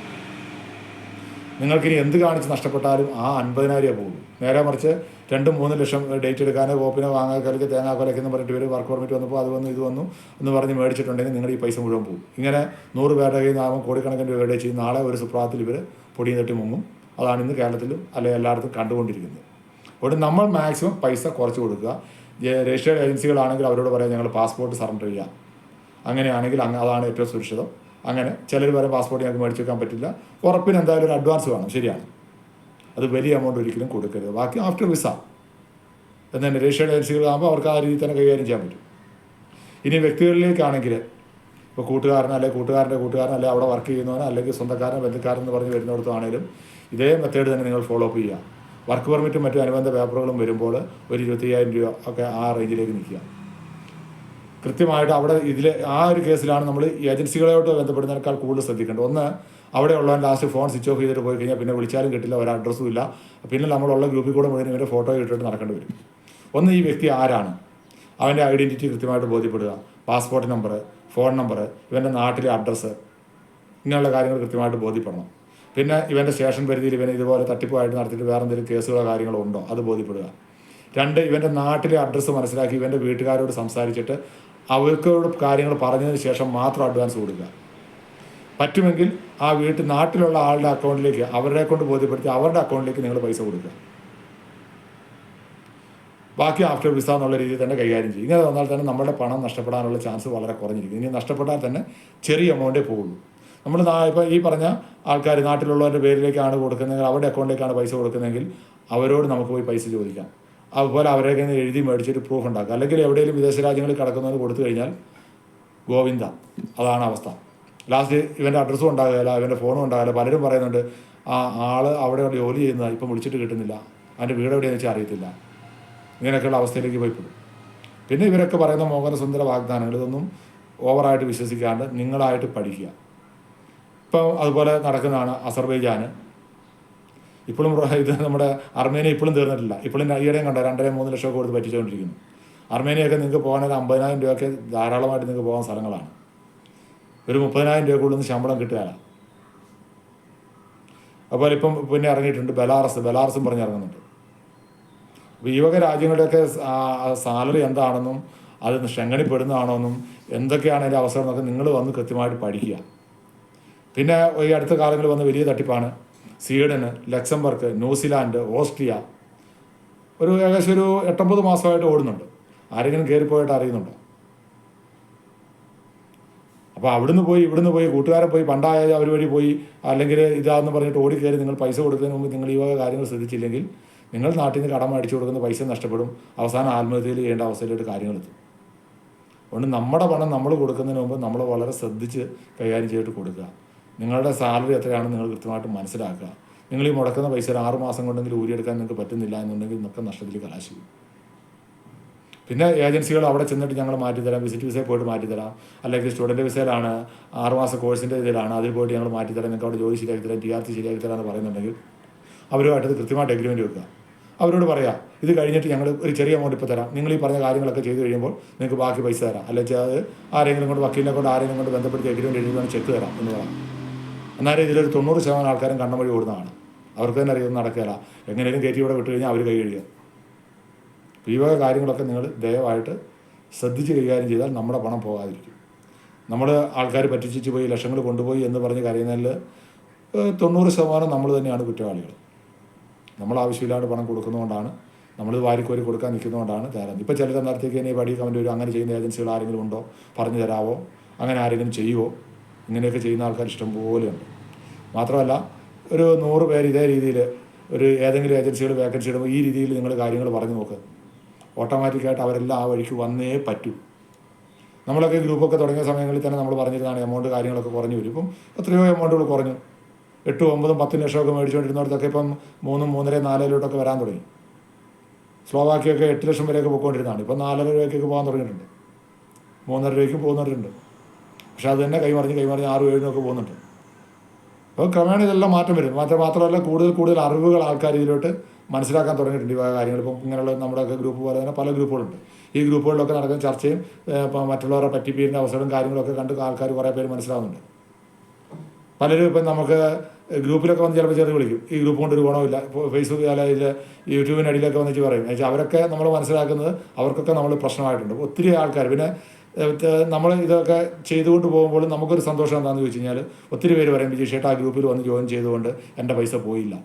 നിങ്ങൾക്കിനി എന്ത് കാണിച്ച് നഷ്ടപ്പെട്ടാലും ആ അൻപതിനായിരം പോകും. നേരെ മറിച്ച് രണ്ടും മൂന്ന് ലക്ഷം ഡേറ്റ് എടുക്കാനോ കോപ്പിനോ വാങ്ങാക്കലൊക്കെ തേങ്ങാക്കൊലൊക്കെ എന്ന് പറഞ്ഞിട്ട് ഇവർ വർക്ക് പെർമിറ്റ് വന്നപ്പോൾ അത് വന്നു ഇത് വന്നു എന്ന് പറഞ്ഞ് മേടിച്ചിട്ടുണ്ടെങ്കിൽ നിങ്ങൾ ഈ പൈസ മുഴുവൻ പോകും. ഇങ്ങനെ നൂറ് പേരുടെ കയ്യിൽ നിന്നാകും കോടിക്കണക്കിന് രൂപയുടെ ചെയ്യും നാളെ ഒരു സുപ്രാത്തിൽ ഇവർ പൊടിയും തട്ടി മുങ്ങും. അതാണ് ഇന്ന് കേരളത്തിലും അല്ലെങ്കിൽ എല്ലായിടത്തും കണ്ടുകൊണ്ടിരിക്കുന്നത്. അതുകൊണ്ട് നമ്മൾ മാക്സിമം പൈസ കുറച്ച് കൊടുക്കുക. രജിസ്റ്റേഡ് ഏജൻസികളാണെങ്കിൽ അവരോട് പറയാം ഞങ്ങൾ പാസ്പോർട്ട് സറണ്ടർ ചെയ്യാം. അങ്ങനെയാണെങ്കിൽ അങ്ങ് അതാണ് ഏറ്റവും സുരക്ഷിതം. അങ്ങനെ ചിലർ വരെ പാസ്പോർട്ട് ഞങ്ങൾക്ക് മേടിച്ച് വെക്കാൻ പറ്റില്ല. ഉറപ്പിന് എന്തായാലും ഒരു അഡ്വാൻസ് വേണം. ശരിയാണ്. അത് വലിയ എമൗണ്ട് ഒരിക്കലും കൊടുക്കരുത്. ബാക്കി ആഫ്റ്റർ വിസ എന്ന് തന്നെ രജിസ്റ്റേഡ് ഏജൻസികളാകുമ്പോൾ അവർക്ക് ആ രീതിയിൽ തന്നെ കൈകാര്യം ചെയ്യാൻ പറ്റും. ഇനി വ്യക്തികളിലേക്കാണെങ്കിൽ ഇപ്പോൾ കൂട്ടുകാരൻ അല്ലെങ്കിൽ കൂട്ടുകാരന്റെ കൂട്ടുകാരൻ അല്ലെങ്കിൽ അവിടെ വർക്ക് ചെയ്യുന്നവനോ അല്ലെങ്കിൽ സ്വന്തക്കാരൻ ബന്ധുക്കാരൻ എന്ന് പറഞ്ഞ് വരുന്നിടത്താണേലും ഇതേ മെത്തേഡ് തന്നെ നിങ്ങൾ ഫോളോ അപ്പ് ചെയ്യുക. വർക്ക് പെർമിറ്റും മറ്റു അനുബന്ധ പേപ്പറുകളും വരുമ്പോൾ ഒരു ഇരുപത്തയ്യായിരം രൂപ ഒക്കെ ആ റേഞ്ചിലേക്ക് നിൽക്കുക. കൃത്യമായിട്ട് അവിടെ ഇതിൽ ആ ഒരു കേസിലാണ് നമ്മൾ ഏജൻസികളോട്ട് ബന്ധപ്പെടുന്നതിനേക്കാൾ കൂടുതൽ ശ്രദ്ധിക്കേണ്ടത്. ഒന്ന് അവിടെ ഉള്ളവൻ ലാസ്റ്റ് ഫോൺ സ്വിച്ച് ഓഫ് ചെയ്തിട്ട് പോയി കഴിഞ്ഞാൽ പിന്നെ വിളിച്ചാലും കിട്ടില്ല ഒരു അഡ്രസ്സും ഇല്ല. പിന്നെ നമ്മളുള്ള ഗ്രൂപ്പിൽ കൂടെ മുഴുവൻ ഇവന്റെ ഫോട്ടോ ഇട്ടിട്ട് നടക്കേണ്ടി വരും. ഒന്ന് ഈ വ്യക്തി ആരാണ്? അവന്റെ ഐഡന്റിറ്റി കൃത്യമായിട്ട് ബോധ്യപ്പെടുക. പാസ്പോർട്ട് നമ്പർ ഫോൺ നമ്പർ ഇവന്റെ നാട്ടിലെ അഡ്രസ്സ് ഇങ്ങനെയുള്ള കാര്യങ്ങൾ കൃത്യമായിട്ട് ബോധ്യപ്പെടണം. പിന്നെ ഇവന്റെ സ്റ്റേഷൻ പരിധിയിൽ ഇവൻ ഇതുപോലെ തട്ടിപ്പായിട്ട് നടത്തിയിട്ട് വേറെ എന്തെങ്കിലും കേസുകളോ കാര്യങ്ങളോ ഉണ്ടോ? അത് ബോധ്യപ്പെടുക. രണ്ട് ഇവന്റെ നാട്ടിലെ അഡ്രസ്സ് മനസ്സിലാക്കി ഇവന്റെ വീട്ടുകാരോട് സംസാരിച്ചിട്ട് അവർക്കോട് കാര്യങ്ങൾ പറഞ്ഞതിന് ശേഷം മാത്രം അഡ്വാൻസ് കൊടുക്കുക. പറ്റുമെങ്കിൽ ആ വീട്ടിൽ നാട്ടിലുള്ള ആളുടെ അക്കൗണ്ടിലേക്ക് അവരുടെ കൊണ്ട് ബോധ്യപ്പെടുത്തി അവരുടെ അക്കൗണ്ടിലേക്ക് നിങ്ങൾ പൈസ കൊടുക്കുക. ബാക്കി ആഫ്റ്റർ വിസ എന്നുള്ള രീതിയിൽ തന്നെ കൈകാര്യം ചെയ്യും ഇങ്ങനെ വന്നാൽ തന്നെ നമ്മുടെ പണം നഷ്ടപ്പെടാനുള്ള ചാൻസ് വളരെ കുറഞ്ഞിരിക്കും. ഇനി നഷ്ടപ്പെട്ടാൽ തന്നെ ചെറിയ എമൗണ്ടേ പോകുള്ളൂ. നമ്മൾ ഇപ്പോൾ ഈ പറഞ്ഞ ആൾക്കാർ നാട്ടിലുള്ളവരുടെ പേരിലേക്കാണ് കൊടുക്കുന്നതെങ്കിൽ അവരുടെ അക്കൗണ്ടിലേക്കാണ് പൈസ കൊടുക്കുന്നതെങ്കിൽ അവരോട് നമുക്ക് പോയി പൈസ ചോദിക്കാം. അതുപോലെ അവരുടെ കയ്യിൽ നിന്ന് എഴുതി മേടിച്ചിട്ട് പ്രൂഫ് ഉണ്ടാക്കുക. അല്ലെങ്കിൽ എവിടെയെങ്കിലും വിദേശ രാജ്യങ്ങളിൽ കിടക്കുന്നവർ കൊടുത്തു കഴിഞ്ഞാൽ ഗോവിന്ദ. അതാണ് അവസ്ഥ. ലാസ്റ്റ് ഇവന്റെ അഡ്രസ്സും ഉണ്ടാകില്ല ഇവന്റെ ഫോണും ഉണ്ടാകില്ല പലരും പറയുന്നുണ്ട് ആ ആൾ അവിടെ ജോലി ചെയ്യുന്നതാണ് ഇപ്പം വിളിച്ചിട്ട് കിട്ടുന്നില്ല. അവന്റെ വീട് എവിടെയാണെന്ന് വെച്ചാൽ അറിയത്തില്ല. ഇങ്ങനെയൊക്കെയുള്ള അവസ്ഥയിലേക്ക് പോയിപ്പെടും. പിന്നെ ഇവരൊക്കെ പറയുന്ന മോഹനസുന്ദര വാഗ്ദാനങ്ങൾ ഇതൊന്നും ഓവറായിട്ട് വിശ്വസിക്കാണ്ട് നിങ്ങളായിട്ട് പഠിക്കുക. ഇപ്പം അതുപോലെ നടക്കുന്നതാണ് അസർബൈജാന്. ഇപ്പോഴും ഇത് നമ്മുടെ അർമേനിയ ഇപ്പോഴും തീർന്നിട്ടില്ല. ഇപ്പോഴും ഈയിടെയും കണ്ടോ? രണ്ടര മൂന്ന് ലക്ഷം കൊടുത്ത് പറ്റിച്ചുകൊണ്ടിരിക്കുന്നു. അർമേനിയൊക്കെ നിങ്ങൾക്ക് പോകാനൊരു അമ്പതിനായിരം രൂപയൊക്കെ ധാരാളമായിട്ട് നിങ്ങൾക്ക് പോകാൻ സ്ഥലങ്ങളാണ്. ഒരു മുപ്പതിനായിരം രൂപ കൂടുതൽ ശമ്പളം കിട്ടുകയില്ല അതുപോലെ ഇപ്പം പിന്നെ ഇറങ്ങിയിട്ടുണ്ട് ബലാറസ്. ബലാറസും പറഞ്ഞ് ഇറങ്ങുന്നുണ്ട്. അപ്പോൾ ഈ വക രാജ്യങ്ങളുടെയൊക്കെ സാലറി എന്താണെന്നും അത് ശങ്കണിപ്പെടുന്നതാണോന്നും എന്തൊക്കെയാണ് അതിന്റെ അവസരം എന്നൊക്കെ നിങ്ങൾ വന്ന് കൃത്യമായിട്ട് പഠിക്കുക. പിന്നെ ഈ അടുത്ത കാലങ്ങളിൽ വന്ന വലിയ തട്ടിപ്പാണ് സ്വീഡന് ലക്സംബർഗ് ന്യൂസിലാൻഡ് ഓസ്ട്രിയ ഒരു ഏകദേശം ഒരു എട്ടൊമ്പത് മാസമായിട്ട് ഓടുന്നുണ്ട്. ആരെങ്കിലും കയറിപ്പോയിട്ട് അറിയുന്നുണ്ടോ? അപ്പോൾ അവിടുന്ന് പോയി ഇവിടുന്ന് പോയി കൂട്ടുകാരെ പോയി പണ്ടായ അവർ വഴി പോയി അല്ലെങ്കിൽ ഇതാന്ന് പറഞ്ഞിട്ട് ഓടിക്കയറി കയറി നിങ്ങൾ പൈസ കൊടുക്കുന്നതിന് മുമ്പ് നിങ്ങൾ ഈ വക കാര്യങ്ങൾ ശ്രദ്ധിച്ചില്ലെങ്കിൽ നിങ്ങൾ നാട്ടിൽ നിന്ന് കടം അടിച്ചു കൊടുക്കുന്ന പൈസ നഷ്ടപ്പെടും. അവസാനം ആത്മഹത്യയിൽ ചെയ്യേണ്ട അവസ്ഥയിലോട്ട് കാര്യങ്ങളെത്തും അതുകൊണ്ട് നമ്മുടെ പണം നമ്മൾ കൊടുക്കുന്നതിന് മുമ്പ് നമ്മൾ വളരെ ശ്രദ്ധിച്ച് കൈകാര്യം ചെയ്തിട്ട് കൊടുക്കുക. നിങ്ങളുടെ സാലറി എത്രയാണെന്ന് നിങ്ങൾ കൃത്യമായിട്ട് മനസ്സിലാക്കുക. നിങ്ങൾ ഈ മുടക്കുന്ന പൈസ ആറ് മാസം കൊണ്ടെങ്കിലും ഊരിയെടുക്കാൻ നിങ്ങൾക്ക് പറ്റുന്നില്ല എന്നുണ്ടെങ്കിൽ നിങ്ങൾക്ക് നഷ്ടത്തിൽ കലാശിക്കും. പിന്നെ ഏജൻസികൾ അവിടെ ചെന്നിട്ട് ഞങ്ങൾ മാറ്റിത്തരാം വിസിറ്റ് വിസയിൽ പോയിട്ട് മാറ്റിത്തരാം. അല്ലെങ്കിൽ സ്റ്റുഡന്റ് വിസയിലാണ് ആറുമാസ കോഴ്സിന്റെ ഇതിലാണ് അതിൽ പോയിട്ട് ഞങ്ങൾ മാറ്റിത്തരാം നിങ്ങൾക്ക് അവിടെ ജോലി ശരിയാക്കി തരാം ടി ആർ സി ശരിയാക്കി തരാമെന്ന് പറയുന്നുണ്ടെങ്കിൽ അവരുമായിട്ട് കൃത്യമായിട്ട് എഗ്രിമെന്റ് വെക്കുക. അവരോട് പറയാം ഇത് കഴിഞ്ഞിട്ട് ഞങ്ങൾ ഒരു ചെറിയ എമൗണ്ട് ഇപ്പോൾ തരാം. നിങ്ങൾ ഈ പറഞ്ഞ കാര്യങ്ങളൊക്കെ ചെയ്ത് കഴിയുമ്പോൾ നിങ്ങൾക്ക് ബാക്കി പൈസ തരാം. അല്ലെങ്കിൽ അത് ആരെങ്കിലും കൊണ്ട് വക്കീലിനെ കൊണ്ട് ആരെങ്കിലും കൊണ്ട് ബന്ധപ്പെടുത്തി എഗ്രിമെന്റ് എഴുതി ചെക്ക് തരാം എന്ന് പറയാം. എന്നാലും ഇതിലൊരു തൊണ്ണൂറ് ശതമാനം ആൾക്കാരും കണ്ണം വഴി ഓടുന്നതാണ്. അവർക്ക് തന്നെ അറിയുന്ന നടക്കില്ല എങ്ങനെയും കയറ്റി ഇവിടെ വിട്ട് കഴിഞ്ഞാൽ അവർ കൈ കഴിയുക ഈ വക കാര്യങ്ങളൊക്കെ നിങ്ങൾ ദയവായിട്ട് ശ്രദ്ധിച്ച് കൈകാര്യം ചെയ്താൽ നമ്മുടെ പണം പോകാതിരിക്കും. നമ്മൾ ആൾക്കാർ പറ്റിച്ചു പോയി ലക്ഷങ്ങൾ കൊണ്ടുപോയി എന്ന് പറഞ്ഞ് കരയുന്നതിൽ തൊണ്ണൂറ് ശതമാനം നമ്മൾ തന്നെയാണ് കുറ്റവാളികൾ. നമ്മൾ ആവശ്യമില്ലാണ്ട് പണം കൊടുക്കുന്നതുകൊണ്ടാണ് നമ്മൾ വാരിക്കോരി കൊടുക്കാൻ നിൽക്കുന്നതുകൊണ്ടാണ് തരാൻ ഇപ്പോൾ ചിലർ നേരത്തേക്ക് തന്നെ പടി കമന്റ് വരും അങ്ങനെ ചെയ്യുന്ന ഏജൻസികൾ ആരെങ്കിലും ഉണ്ടോ? പറഞ്ഞു തരാവോ? അങ്ങനെ ആരെങ്കിലും ചെയ്യുമോ ഇങ്ങനെയൊക്കെ ചെയ്യുന്ന ആൾക്കാർ ഇഷ്ടം ഇഷ്ടംപോലെയുണ്ട് മാത്രമല്ല ഒരു നൂറ് പേര് ഇതേ രീതിയിൽ ഒരു ഏതെങ്കിലും ഏജൻസികൾ വേക്കൻസി ഇടുമ്പോൾ ഈ രീതിയിൽ നിങ്ങൾ കാര്യങ്ങൾ പറഞ്ഞു നോക്ക്. ഓട്ടോമാറ്റിക്കായിട്ട് അവരെല്ലാം ആ വഴിക്ക് വന്നേ പറ്റൂ. നമ്മളൊക്കെ ഗ്രൂപ്പൊക്കെ തുടങ്ങിയ സമയങ്ങളിൽ തന്നെ നമ്മൾ പറഞ്ഞിരുന്നതാണ് എമൗണ്ട് കാര്യങ്ങളൊക്കെ കുറഞ്ഞു വരും. ഇപ്പം എത്രയോ എമൗണ്ടുകൾ കുറഞ്ഞു. എട്ടും ഒമ്പതും പത്തും ലക്ഷമൊക്കെ മേടിച്ചുകൊണ്ടിരുന്നവർക്കൊക്കെ ഇപ്പം മൂന്നും മൂന്നര നാലിലോട്ടൊക്കെ വരാൻ തുടങ്ങി. സ്ലോവാക്കിയൊക്കെ എട്ട് ലക്ഷം വരെയൊക്കെ പോയിക്കൊണ്ടിരുന്നതാണ്. ഇപ്പം നാലര രൂപയ്ക്കൊക്കെ പോകാൻ തുടങ്ങിയിട്ടുണ്ട്. മൂന്നര രൂപയ്ക്ക് പോകുന്നവരുണ്ട്. പക്ഷെ അത് തന്നെ കൈമറിഞ്ഞ് കൈമറിഞ്ഞ് ആറും ഏഴിനൊക്കെ പോകുന്നുണ്ട്. അപ്പോൾ ക്രമേണ ഇതെല്ലാം മാറ്റം വരും. മാറ്റം മാത്രമല്ല കൂടുതൽ കൂടുതൽ അറിവുകൾ ആൾക്കാർ ഇതിലോട്ട് മനസ്സിലാക്കാൻ തുടങ്ങിയിട്ടുണ്ട് ഈ കാര്യങ്ങൾ. ഇപ്പം ഇങ്ങനെയുള്ള നമ്മുടെയൊക്കെ ഗ്രൂപ്പ് പോലെ തന്നെ പല ഗ്രൂപ്പുകളുണ്ട്. ഈ ഗ്രൂപ്പുകളിലൊക്കെ നടക്കുന്ന ചർച്ചയും ഇപ്പം മറ്റുള്ളവരെ പറ്റിപ്പീരുന്ന അവസരവും കാര്യങ്ങളൊക്കെ കണ്ട് ആൾക്കാർ കുറേ പേര് മനസ്സിലാവുന്നുണ്ട്. പലരും ഇപ്പം നമുക്ക് ഗ്രൂപ്പിലൊക്കെ വന്ന് ചിലപ്പോൾ ചെറിയ വിളിക്കും. ഈ ഗ്രൂപ്പ് കൊണ്ട് ഒരു ഗുണമില്ല ഇപ്പോൾ ഫേസ്ബുക്ക് അല്ലെങ്കിൽ യൂട്യൂബിന്റെ അടിയിലൊക്കെ വന്നിട്ട് പറയും. എന്നുവെച്ചാൽ അവരൊക്കെ നമ്മൾ മനസ്സിലാക്കുന്നത് അവർക്കൊക്കെ നമ്മൾ പ്രശ്നമായിട്ടുണ്ട്. ഒത്തിരി ആൾക്കാർ. പിന്നെ നമ്മൾ ഇതൊക്കെ ചെയ്തുകൊണ്ട് പോകുമ്പോൾ നമുക്കൊരു സന്തോഷം എന്താണെന്ന് ചോദിച്ചു കഴിഞ്ഞാൽ ഒത്തിരി പേര് പറയും വിജയ് ചേട്ടാ ആ ഗ്രൂപ്പിൽ വന്ന് ജോയിൻ ചെയ്തുകൊണ്ട് എന്റെ പൈസ പോയില്ല.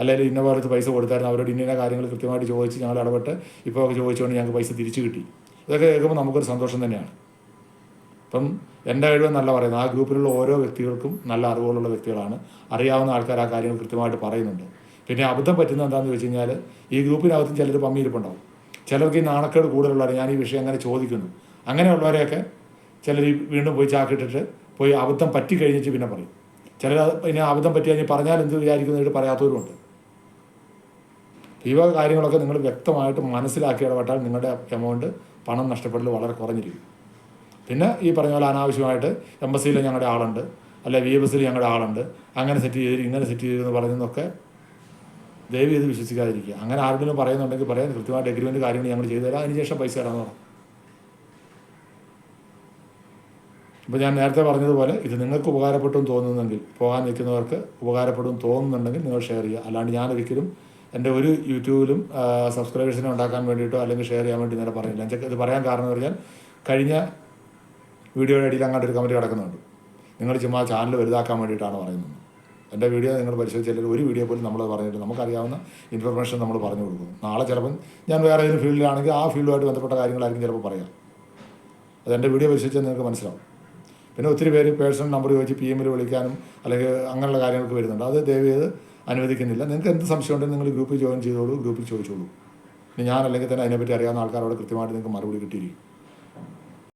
അല്ലെങ്കിൽ ഇന്ന പോലത്തെ പൈസ കൊടുത്തായിരുന്നു അവരോട് ഇന്ന കാര്യങ്ങൾ കൃത്യമായിട്ട് ചോദിച്ച് ഞങ്ങൾ ഇടപെട്ട് ഇപ്പോൾ ചോദിച്ചുകൊണ്ട് ഞങ്ങൾക്ക് പൈസ തിരിച്ചു കിട്ടി. ഇതൊക്കെ കേൾക്കുമ്പോൾ നമുക്കൊരു സന്തോഷം തന്നെയാണ്. അപ്പം എന്റെ നല്ല പറയുന്നത് ആ ഗ്രൂപ്പിലുള്ള ഓരോ വ്യക്തികൾക്കും നല്ല അറിവുകളുള്ള വ്യക്തികളാണ്. അറിയാവുന്ന ആൾക്കാർ ആ കാര്യങ്ങൾ കൃത്യമായിട്ട് പറയുന്നുണ്ട്. പിന്നെ അബദ്ധം പറ്റുന്നത് എന്താണെന്ന് വെച്ച് കഴിഞ്ഞാൽ ഈ ഗ്രൂപ്പിനകത്തും ചിലർ പമ്മിയിരിപ്പുണ്ടാവും. ചിലർക്ക് ഈ നാണക്കേട് കൂടുതലുള്ളവർ ഞാൻ ഈ വിഷയം അങ്ങനെ ചോദിക്കുന്നു. അങ്ങനെയുള്ളവരെയൊക്കെ ചിലർ വീണ്ടും പോയി ചാക്കിട്ടിട്ട് പോയി അബദ്ധം പറ്റി കഴിഞ്ഞിട്ട് പിന്നെ പറയും. ചിലർ പിന്നെ അബദ്ധം പറ്റി കഴിഞ്ഞ് പറഞ്ഞാൽ എന്ത് വിചാരിക്കുന്നതായിട്ട് പറയാത്തവരുമുണ്ട്. ഈ വക കാര്യങ്ങളൊക്കെ നിങ്ങൾ വ്യക്തമായിട്ട് മനസ്സിലാക്കി ഇടപെട്ടാൽ നിങ്ങളുടെ എമൗണ്ട് പണം നഷ്ടപ്പെടൽ വളരെ കുറഞ്ഞിരിക്കും. പിന്നെ ഈ പറഞ്ഞ പോലെ അനാവശ്യമായിട്ട് എംബസിയിൽ ഞങ്ങളുടെ ആളുണ്ട് അല്ലെ വി എഫ് എസിൽ ഞങ്ങളുടെ ആളുണ്ട് അങ്ങനെ സെറ്റ് ചെയ്ത് ഇങ്ങനെ സെറ്റ് ചെയ്തെന്ന് പറയുന്നതൊക്കെ ദയവ് ചെയ്ത് വിശ്വസിക്കാതിരിക്കുക. അങ്ങനെ ആരെങ്കിലും പറയുന്നുണ്ടെങ്കിൽ പറയാൻ കൃത്യമായിട്ട് എഗ്രിമെന്റ് കാര്യങ്ങൾ ഞങ്ങൾ ചെയ്തു തരാം അതിനുശേഷം പൈസ തരാമെന്ന് പറഞ്ഞു ഇപ്പോൾ ഞാൻ നേരത്തെ പറഞ്ഞതുപോലെ ഇത് നിങ്ങൾക്ക് ഉപകാരപ്പെട്ടു തോന്നുന്നെങ്കിൽ പോകാൻ നിൽക്കുന്നവർക്ക് ഉപകാരപ്പെടും തോന്നുന്നുണ്ടെങ്കിൽ നിങ്ങൾ ഷെയർ ചെയ്യുക. അല്ലാണ്ട് ഞാൻ ഒരിക്കലും എന്റെ ഒരു യൂട്യൂബിലും സബ്സ്ക്രൈബേഴ്സിനെ ഉണ്ടാക്കാൻ വേണ്ടിയിട്ടോ അല്ലെങ്കിൽ ഷെയർ ചെയ്യാൻ വേണ്ടി നേരെ പറഞ്ഞില്ല എനിക്ക് ഇത് പറയാൻ കാരണം എന്ന് പറഞ്ഞാൽ കഴിഞ്ഞ വീഡിയോയുടെ അടിയിൽ അങ്ങോട്ട് ഒരു കമന്റ് കിടക്കുന്നുണ്ട്. നിങ്ങൾ ചുമ്മാ ചാനൽ വലുതാക്കാൻ വേണ്ടിയിട്ടാണ് പറയുന്നത്. എന്റെ വീഡിയോ നിങ്ങൾ പരിശോധിച്ചാൽ ഒരു വീഡിയോ പോലും നമ്മൾ പറഞ്ഞിട്ട് നമുക്കറിയാവുന്ന ഇൻഫർമേഷൻ നമ്മൾ പറഞ്ഞു കൊടുക്കും നാളെ ചിലപ്പം ഞാൻ വേറെ ഏതെങ്കിലും ഫീൽഡിലാണെങ്കിൽ ആ ഫീൽഡുമായിട്ട് ബന്ധപ്പെട്ട കാര്യങ്ങളായിരിക്കും ചിലപ്പോൾ പറയാം അത് എന്റെ വീഡിയോ പരിശോധിച്ചാൽ നിങ്ങൾക്ക് മനസ്സിലാവും. പിന്നെ ഒത്തിരി പേര് പേഴ്സണൽ നമ്പർ ചോദിച്ച് പി എമ്മിൽ വിളിക്കാനും അല്ലെങ്കിൽ അങ്ങനെയുള്ള കാര്യങ്ങൾക്ക് വരുന്നുണ്ട്. അത് ദയവ് ചെയ്ത് അനുവദിക്കുന്നില്ല. നിങ്ങൾക്ക് എന്ത് സംശയം ഉണ്ടെങ്കിൽ നിങ്ങൾ ഗ്രൂപ്പിൽ ജോയിൻ ചെയ്തോളൂ ഗ്രൂപ്പിൽ ചോദിച്ചോളൂ. ഇനി ഞാൻ അല്ലെങ്കിൽ തന്നെ അതിനെപ്പറ്റി അറിയാവുന്ന ആൾക്കാരോട് കൃത്യമായിട്ട് നിങ്ങൾക്ക് മറുപടി കിട്ടിയിരിക്കും.